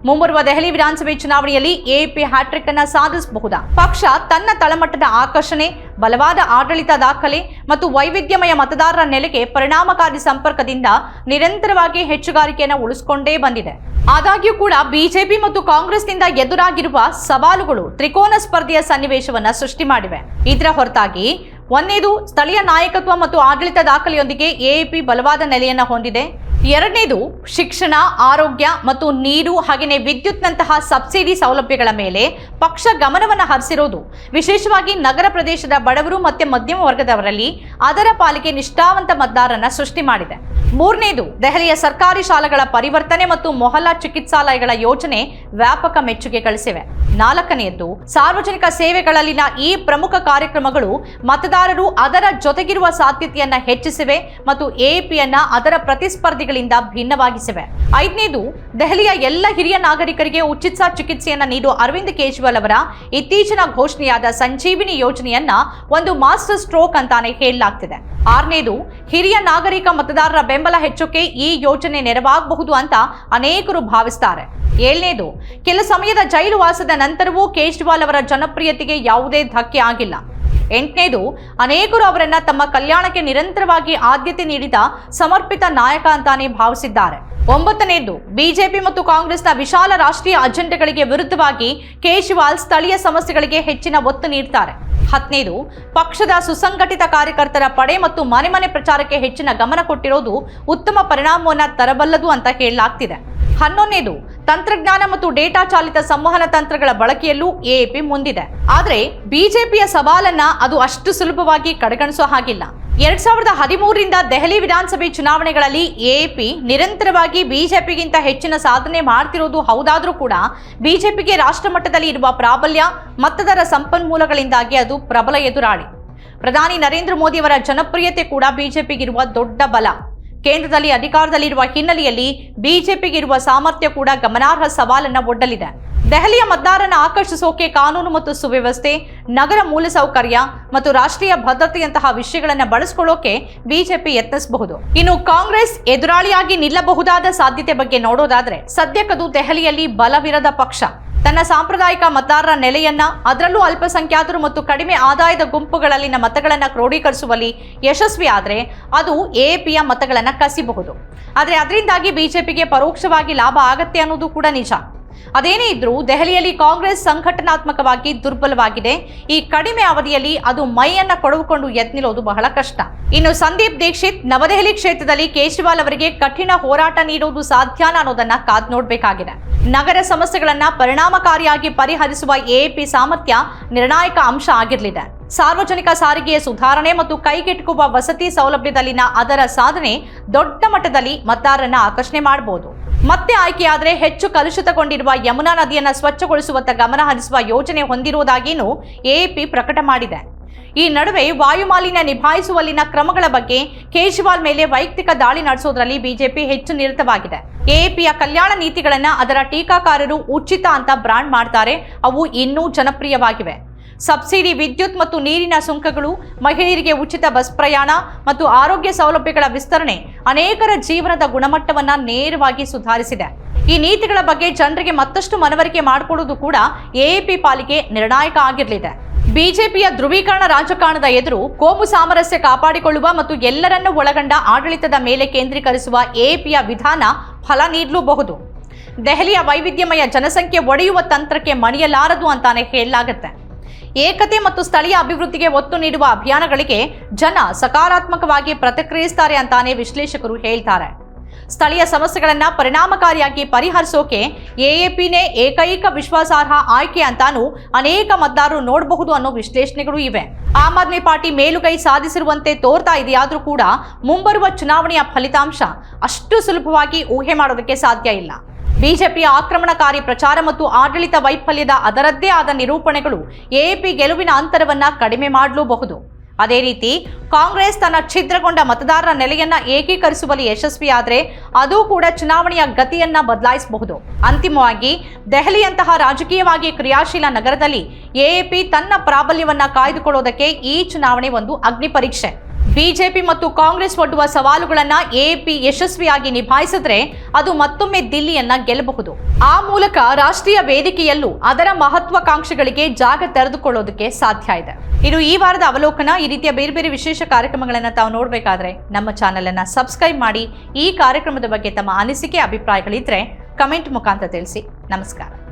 ಮುಂಬರುವ ದೆಹಲಿ ವಿಧಾನಸಭೆ ಚುನಾವಣೆಯಲ್ಲಿ ಎಪಿ ಹ್ಯಾಟ್ರಿಕ್ ಅನ್ನು ಸಾಧಿಸಬಹುದಾ? ಪಕ್ಷ ತನ್ನ ತಳಮಟ್ಟದ ಆಕರ್ಷಣೆ, ಬಲವಾದ ಆಡಳಿತ ದಾಖಲೆ ಮತ್ತು ವೈವಿಧ್ಯಮಯ ಮತದಾರರ ನೆಲೆಗೆ ಪರಿಣಾಮಕಾರಿ ಸಂಪರ್ಕದಿಂದ ನಿರಂತರವಾಗಿ ಹೆಚ್ಚುಗಾರಿಕೆಯನ್ನು ಉಳಿಸಿಕೊಂಡೇ ಬಂದಿದೆ. ಆದಾಗ್ಯೂ ಕೂಡ ಬಿಜೆಪಿ ಮತ್ತು ಕಾಂಗ್ರೆಸ್ನಿಂದ ಎದುರಾಗಿರುವ ಸವಾಲುಗಳು ತ್ರಿಕೋನ ಸ್ಪರ್ಧೆಯ ಸನ್ನಿವೇಶವನ್ನ ಸೃಷ್ಟಿ ಮಾಡಿವೆ. ಇದರ ಹೊರತಾಗಿ ಒಂದೇದು ಸ್ಥಳೀಯ ನಾಯಕತ್ವ ಮತ್ತು ಆಡಳಿತ ದಾಖಲೆಯೊಂದಿಗೆ ಎಎಪಿ ಬಲವಾದ ನೆಲೆಯನ್ನ ಹೊಂದಿದೆ. ಎರಡನೇದು ಶಿಕ್ಷಣ, ಆರೋಗ್ಯ ಮತ್ತು ನೀರು ಹಾಗೆಯೇ ವಿದ್ಯುತ್ನಂತಹ ಸಬ್ಸಿಡಿ ಸೌಲಭ್ಯಗಳ ಮೇಲೆ ಪಕ್ಷ ಗಮನವನ್ನು ಹರಿಸಿರೋದು. ವಿಶೇಷವಾಗಿ ನಗರ ಪ್ರದೇಶದ ಬಡವರು ಮತ್ತು ಮಧ್ಯಮ ವರ್ಗದವರಲ್ಲಿ ಅದರ ಪಾಲಿಕೆ ನಿಷ್ಠಾವಂತ ಮತದಾರರನ್ನ ಸೃಷ್ಟಿ ಮಾಡಿದೆ. ಮೂರನೇದು ದೆಹಲಿಯ ಸರ್ಕಾರಿ ಶಾಲೆಗಳ ಪರಿವರ್ತನೆ ಮತ್ತು ಮೊಹಲ್ಲಾ ಚಿಕಿತ್ಸಾಲಯಗಳ ಯೋಜನೆ ವ್ಯಾಪಕ ಮೆಚ್ಚುಗೆ ಗಳಿಸಿವೆ. ನಾಲ್ಕನೆಯದ್ದು ಸಾರ್ವಜನಿಕ ಸೇವೆಗಳಲ್ಲಿನ ಈ ಪ್ರಮುಖ ಕಾರ್ಯಕ್ರಮಗಳು ಮತದಾರರು ಅದರ ಜೊತೆಗಿರುವ ಸಾಧ್ಯತೆಯನ್ನ ಹೆಚ್ಚಿಸಿವೆ ಮತ್ತು ಎಪಿಯನ್ನ ಅದರ ಪ್ರತಿಸ್ಪರ್ಧಿಗಳಿಂದ ಭಿನ್ನವಾಗಿಸಿವೆ. ಐದನೇದು, ದೆಹಲಿಯ ಎಲ್ಲ ಹಿರಿಯ ನಾಗರಿಕರಿಗೆ ಉಚಿತ ಚಿಕಿತ್ಸೆಯನ್ನ ನೀಡುವ ಅರವಿಂದ್ ಕೇಜ್ರಿವಾಲ್ ಅವರ ಇತ್ತೀಚಿನ ಘೋಷಣೆಯಾದ ಸಂಜೀವಿನಿ ಯೋಜನೆಯನ್ನ ಒಂದು ಮಾಸ್ಟರ್ ಸ್ಟ್ರೋಕ್ ಅಂತಾನೆ ಹೇಳಲಾಗ್ತಿದೆ. ಆರನೇದು, ಹಿರಿಯ ನಾಗರಿಕ ಮತದಾರರ ಬೆಂಬಲ ಹೆಚ್ಚೋಕೆ ಈ ಯೋಜನೆ ನೆರವಾಗಬಹುದು ಅಂತ ಅನೇಕರು ಭಾವಿಸ್ತಾರೆ. ಏಳನೇದು, ಕೆಲ ಸಮಯದ ಜೈಲು ವಾಸದ ನಂತರವೂ ಕೇಜ್ರಿವಾಲ್ ಅವರ ಜನಪ್ರಿಯತೆಗೆ ಯಾವುದೇ ಧಕ್ಕೆ ಆಗಿಲ್ಲ. ಎಂಟನೇದು, ಅನೇಕರು ಅವರನ್ನ ತಮ್ಮ ಕಲ್ಯಾಣಕ್ಕೆ ನಿರಂತರವಾಗಿ ಆದ್ಯತೆ ನೀಡಿದ ಸಮರ್ಪಿತ ನಾಯಕ ಅಂತಾನೆ ಭಾವಿಸಿದ್ದಾರೆ. ಒಂಬತ್ತನೇದು, ಬಿಜೆಪಿ ಮತ್ತು ಕಾಂಗ್ರೆಸ್ನ ವಿಶಾಲ ರಾಷ್ಟ್ರೀಯ ಅಜೆಂಡಗಳಿಗೆ ವಿರುದ್ಧವಾಗಿ ಕೇಜ್ರಿವಾಲ್ ಸ್ಥಳೀಯ ಸಮಸ್ಯೆಗಳಿಗೆ ಹೆಚ್ಚಿನ ಒತ್ತು ನೀಡುತ್ತಾರೆ ಹತ್ತನೇದು, ಪಕ್ಷದ ಸುಸಂಘಟಿತ ಕಾರ್ಯಕರ್ತರ ಪಡೆ ಮತ್ತು ಮನೆ ಮನೆ ಪ್ರಚಾರಕ್ಕೆ ಹೆಚ್ಚಿನ ಗಮನ ಕೊಟ್ಟಿರೋದು ಉತ್ತಮ ಪರಿಣಾಮವನ್ನು ತರಬಲ್ಲದು ಅಂತ ಹೇಳಲಾಗ್ತಿದೆ. ಹನ್ನೊಂದನೇದು ತಂತ್ರಜ್ಞಾನ ಮತ್ತು ಡೇಟಾ ಚಾಲಿತ ಸಂವಹನ ತಂತ್ರಗಳ ಬಳಕೆಯಲ್ಲೂ ಎಎಪಿ ಮುಂದಿದೆ. ಆದರೆ ಬಿಜೆಪಿಯ ಸವಾಲನ್ನ ಅದು ಅಷ್ಟು ಸುಲಭವಾಗಿ ಕಡೆಗಣಿಸೋ ಹಾಗಿಲ್ಲ. ಎರಡ್ ಸಾವಿರದ ಹದಿಮೂರರಿಂದ ದೆಹಲಿ ವಿಧಾನಸಭೆ ಚುನಾವಣೆಗಳಲ್ಲಿ ಎಎಪಿ ನಿರಂತರವಾಗಿ ಬಿಜೆಪಿಗಿಂತ ಹೆಚ್ಚಿನ ಸಾಧನೆ ಮಾಡ್ತಿರೋದು ಹೌದಾದರೂ ಕೂಡ ಬಿಜೆಪಿಗೆ ರಾಷ್ಟ್ರ ಮಟ್ಟದಲ್ಲಿ ಇರುವ ಪ್ರಾಬಲ್ಯ, ಮತದಾರ ಸಂಪನ್ಮೂಲಗಳಿಂದಾಗಿ ಅದು ಪ್ರಬಲ ಎದುರಾಳಿ. ಪ್ರಧಾನಿ ನರೇಂದ್ರ ಮೋದಿಯವರ ಜನಪ್ರಿಯತೆ ಕೂಡ ಬಿಜೆಪಿಗಿರುವ ದೊಡ್ಡ ಬಲ. ಕೇಂದ್ರದಲ್ಲಿ ಅಧಿಕಾರದಲ್ಲಿರುವ ಹಿನ್ನೆಲೆಯಲ್ಲಿ ಬಿಜೆಪಿಗಿರುವ ಸಾಮರ್ಥ್ಯ ಕೂಡ ಗಮನಾರ್ಹ ಸವಾಲನ್ನು ಒಡ್ಡಲಿದೆ. ದೆಹಲಿಯ ಮತದಾರನ ಆಕರ್ಷಿಸೋಕೆ ಕಾನೂನು ಮತ್ತು ಸುವ್ಯವಸ್ಥೆ, ನಗರ ಮೂಲಸೌಕರ್ಯ ಮತ್ತು ರಾಷ್ಟ್ರೀಯ ಭದ್ರತೆಯಂತಹ ವಿಷಯಗಳನ್ನು ಬಳಸಿಕೊಳ್ಳೋಕೆ ಬಿಜೆಪಿ ಯತ್ನಿಸಬಹುದು. ಇನ್ನು ಕಾಂಗ್ರೆಸ್ ಎದುರಾಳಿಯಾಗಿ ನಿಲ್ಲಬಹುದಾದ ಸಾಧ್ಯತೆ ಬಗ್ಗೆ ನೋಡೋದಾದ್ರೆ, ಸದ್ಯಕ್ಕದು ದೆಹಲಿಯಲ್ಲಿ ಬಲವಿರದ ಪಕ್ಷ. ತನ್ನ ಸಾಂಪ್ರದಾಯಿಕ ಮತದಾರರ ನೆಲೆಯನ್ನ, ಅದರಲ್ಲೂ ಅಲ್ಪಸಂಖ್ಯಾತರು ಮತ್ತು ಕಡಿಮೆ ಆದಾಯದ ಗುಂಪುಗಳಲ್ಲಿನ ಮತಗಳನ್ನು ಕ್ರೋಢೀಕರಿಸುವಲ್ಲಿ ಯಶಸ್ವಿ ಆದರೆ, ಅದು ಎಪಿಯ ಮತಗಳನ್ನು ಕಸಿಬಹುದು. ಆದರೆ, ಅದರಿಂದಾಗಿ ಬಿಜೆಪಿಗೆ ಪರೋಕ್ಷವಾಗಿ ಲಾಭ ಆಗತ್ತೆ ಅನ್ನೋದು ಕೂಡ ನಿಜ. ಅದೇನೇ ಇದ್ರೂ ದೆಹಲಿಯಲ್ಲಿ ಕಾಂಗ್ರೆಸ್ ಸಂಘಟನಾತ್ಮಕವಾಗಿ ದುರ್ಬಲವಾಗಿದೆ. ಈ ಕಡಿಮೆ ಅವಧಿಯಲ್ಲಿ ಅದು ಮೈಯನ್ನ ಕೊಡವುಕೊಂಡು ಯತ್ನಿರೋದು ಬಹಳ ಕಷ್ಟ. ಇನ್ನು ಸಂದೀಪ್ ದೀಕ್ಷಿತ್ ನವದೆಹಲಿ ಕ್ಷೇತ್ರದಲ್ಲಿ ಕೇಜ್ರಿವಾಲ್ ಅವರಿಗೆ ಕಠಿಣ ಹೋರಾಟ ನೀಡುವುದು ಸಾಧ್ಯನಾ ಅನ್ನೋದನ್ನ ಕಾದ್ ನೋಡಬೇಕಾಗಿದೆ. ನಗರ ಸಮಸ್ಯೆಗಳನ್ನ ಪರಿಣಾಮಕಾರಿಯಾಗಿ ಪರಿಹರಿಸುವ ಎಪಿ ಸಾಮರ್ಥ್ಯ ನಿರ್ಣಾಯಕ ಅಂಶ ಆಗಿರಲಿದೆ. ಸಾರ್ವಜನಿಕ ಸಾರಿಗೆಯ ಸುಧಾರಣೆ ಮತ್ತು ಕೈಗೆಟುಕುವ ವಸತಿ ಸೌಲಭ್ಯದಲ್ಲಿನ ಅದರ ಸಾಧನೆ ದೊಡ್ಡ ಮಟ್ಟದಲ್ಲಿ ಮತದಾರರನ್ನ ಆಕರ್ಷಣೆ ಮಾಡಬಹುದು ಮತ್ತೆ ಆಯ್ಕೆಯಾದರೆ ಹೆಚ್ಚು ಕಲುಷಿತಗೊಂಡಿರುವ ಯಮುನಾ ನದಿಯನ್ನು ಸ್ವಚ್ಛಗೊಳಿಸುವತ್ತ ಗಮನ ಹರಿಸುವ ಯೋಜನೆ ಹೊಂದಿರುವುದಾಗಿಯೂ ಎಎಪಿ ಪ್ರಕಟ ಮಾಡಿದೆ. ಈ ನಡುವೆ ವಾಯುಮಾಲಿನ್ಯ ನಿಭಾಯಿಸುವಲ್ಲಿನ ಕ್ರಮಗಳ ಬಗ್ಗೆ ಕೇಜ್ರಿವಾಲ್ ಮೇಲೆ ವೈಯಕ್ತಿಕ ದಾಳಿ ನಡೆಸೋದ್ರಲ್ಲಿ ಬಿಜೆಪಿ ಹೆಚ್ಚು ನಿರತವಾಗಿದೆ. ಎಎಪಿಯ ಕಲ್ಯಾಣ ನೀತಿಗಳನ್ನು ಅದರ ಟೀಕಾಕಾರರು ಉಚಿತ ಅಂತ ಬ್ರಾಂಡ್ ಮಾಡ್ತಾರೆ. ಅವು ಇನ್ನೂ ಜನಪ್ರಿಯವಾಗಿವೆ. ಸಬ್ಸಿಡಿ, ವಿದ್ಯುತ್ ಮತ್ತು ನೀರಿನ ಸುಂಕಗಳು, ಮಹಿಳೆಯರಿಗೆ ಉಚಿತ ಬಸ್ ಪ್ರಯಾಣ ಮತ್ತು ಆರೋಗ್ಯ ಸೌಲಭ್ಯಗಳ ವಿಸ್ತರಣೆ ಅನೇಕರ ಜೀವನದ ಗುಣಮಟ್ಟವನ್ನು ನೇರವಾಗಿ ಸುಧಾರಿಸಿದೆ. ಈ ನೀತಿಗಳ ಬಗ್ಗೆ ಜನರಿಗೆ ಮತ್ತಷ್ಟು ಮನವರಿಕೆ ಮಾಡಿಕೊಡುವುದು ಕೂಡ ಎಎಪಿ ಪಾಲಿಕೆ ನಿರ್ಣಾಯಕ ಆಗಿರಲಿದೆ. ಬಿಜೆಪಿಯ ಧ್ರುವೀಕರಣ ರಾಜಕಾರಣದ ಎದುರು ಕೋಮು ಸಾಮರಸ್ಯ ಕಾಪಾಡಿಕೊಳ್ಳುವ ಮತ್ತು ಎಲ್ಲರನ್ನೂ ಒಳಗೊಂಡ ಆಡಳಿತದ ಮೇಲೆ ಕೇಂದ್ರೀಕರಿಸುವ ಎಎಪಿಯ ವಿಧಾನ ಫಲ ನೀಡಲೂಬಹುದು. ದೆಹಲಿಯ ವೈವಿಧ್ಯಮಯ ಜನಸಂಖ್ಯೆ ಒಡೆಯುವ ತಂತ್ರಕ್ಕೆ ಮಣಿಯಲಾರದು ಅಂತಾನೆ ಹೇಳಲಾಗುತ್ತೆ. ಏಕತೆ ಮತ್ತು ಸ್ಥಳೀಯ ಅಭಿವೃದ್ಧಿಗೆ ಒತ್ತು ನೀಡುವ ಅಭಿಯಾನಗಳಿಗೆ ಜನ ಸಕಾರಾತ್ಮಕವಾಗಿ ಪ್ರತಿಕ್ರಿಯಿಸ್ತಾರೆ ಅಂತಾನೆ ವಿಶ್ಲೇಷಕರು ಹೇಳ್ತಾರೆ. ಸ್ಥಳೀಯ ಸಮಸ್ಯೆಗಳನ್ನ ಪರಿಣಾಮಕಾರಿಯಾಗಿ ಪರಿಹರಿಸೋಕೆ ಎಎಪಿನೇ ಏಕೈಕ ವಿಶ್ವಾಸಾರ್ಹ ಆಯ್ಕೆ ಅಂತಾನೂ ಅನೇಕ ಮತದಾರರು ನೋಡಬಹುದು ಅನ್ನೋ ವಿಶ್ಲೇಷಣೆಗಳು ಇವೆ. ಆಮ್ ಆದ್ಮಿ ಪಾರ್ಟಿ ಮೇಲುಗೈ ಸಾಧಿಸಿರುವಂತೆ ತೋರ್ತಾ ಇದೆಯಾದ್ರೂ ಕೂಡ ಮುಂಬರುವ ಚುನಾವಣೆಯ ಫಲಿತಾಂಶ ಅಷ್ಟು ಸುಲಭವಾಗಿ ಊಹೆ ಮಾಡೋದಕ್ಕೆ ಸಾಧ್ಯ ಇಲ್ಲ. ಬಿಜೆಪಿಯ ಆಕ್ರಮಣಕಾರಿ ಪ್ರಚಾರ ಮತ್ತು ಆಡಳಿತ ವೈಫಲ್ಯದ ಅದರದ್ದೇ ಆದ ನಿರೂಪಣೆಗಳು ಎಎಪಿ ಗೆಲುವಿನ ಅಂತರವನ್ನ ಕಡಿಮೆ ಮಾಡಲೂಬಹುದು. ಅದೇ ರೀತಿ ಕಾಂಗ್ರೆಸ್ ತನ್ನ ಛಿದ್ರಗೊಂಡ ಮತದಾರರ ನೆಲೆಯನ್ನ ಏಕೀಕರಿಸುವಲ್ಲಿ ಯಶಸ್ವಿಯಾದರೆ ಅದು ಕೂಡ ಚುನಾವಣೆಯ ಗತಿಯನ್ನ ಬದಲಾಯಿಸಬಹುದು. ಅಂತಿಮವಾಗಿ ದೆಹಲಿಯಂತಹ ರಾಜಕೀಯವಾಗಿ ಕ್ರಿಯಾಶೀಲ ನಗರದಲ್ಲಿ ಎಎಪಿ ತನ್ನ ಪ್ರಾಬಲ್ಯವನ್ನ ಕಾಯ್ದುಕೊಳ್ಳೋದಕ್ಕೆ ಈ ಚುನಾವಣೆ ಒಂದು ಅಗ್ನಿ ಪರೀಕ್ಷೆ. ಬಿಜೆಪಿ ಮತ್ತು ಕಾಂಗ್ರೆಸ್ ಒಡ್ಡುವ ಸವಾಲುಗಳನ್ನು ಎಪಿ ಯಶಸ್ವಿಯಾಗಿ ನಿಭಾಯಿಸಿದ್ರೆ ಅದು ಮತ್ತೊಮ್ಮೆ ದಿಲ್ಲಿಯನ್ನ ಗೆಲ್ಲಬಹುದು. ಆ ಮೂಲಕ ರಾಷ್ಟ್ರೀಯ ವೇದಿಕೆಯಲ್ಲೂ ಅದರ ಮಹತ್ವಾಕಾಂಕ್ಷೆಗಳಿಗೆ ಜಾಗ ತೆರೆದುಕೊಳ್ಳೋದಕ್ಕೆ ಸಾಧ್ಯ ಇದೆ. ಇದು ಈ ವಾರದ ಅವಲೋಕನ, ಈ ರೀತಿಯ ಬೇರೆ ಬೇರೆ ವಿಶೇಷ ಕಾರ್ಯಕ್ರಮಗಳನ್ನು ತಾವು ನೋಡಬೇಕಾದ್ರೆ ನಮ್ಮ ಚಾನೆಲ್ ಅನ್ನ ಸಬ್ಸ್ಕ್ರೈಬ್ ಮಾಡಿ ಈ ಕಾರ್ಯಕ್ರಮದ ಬಗ್ಗೆ ತಮ್ಮ ಅನಿಸಿಕೆ, ಅಭಿಪ್ರಾಯಗಳಿದ್ರೆ ಕಮೆಂಟ್ ಮುಖಾಂತರ ತಿಳಿಸಿ. ನಮಸ್ಕಾರ.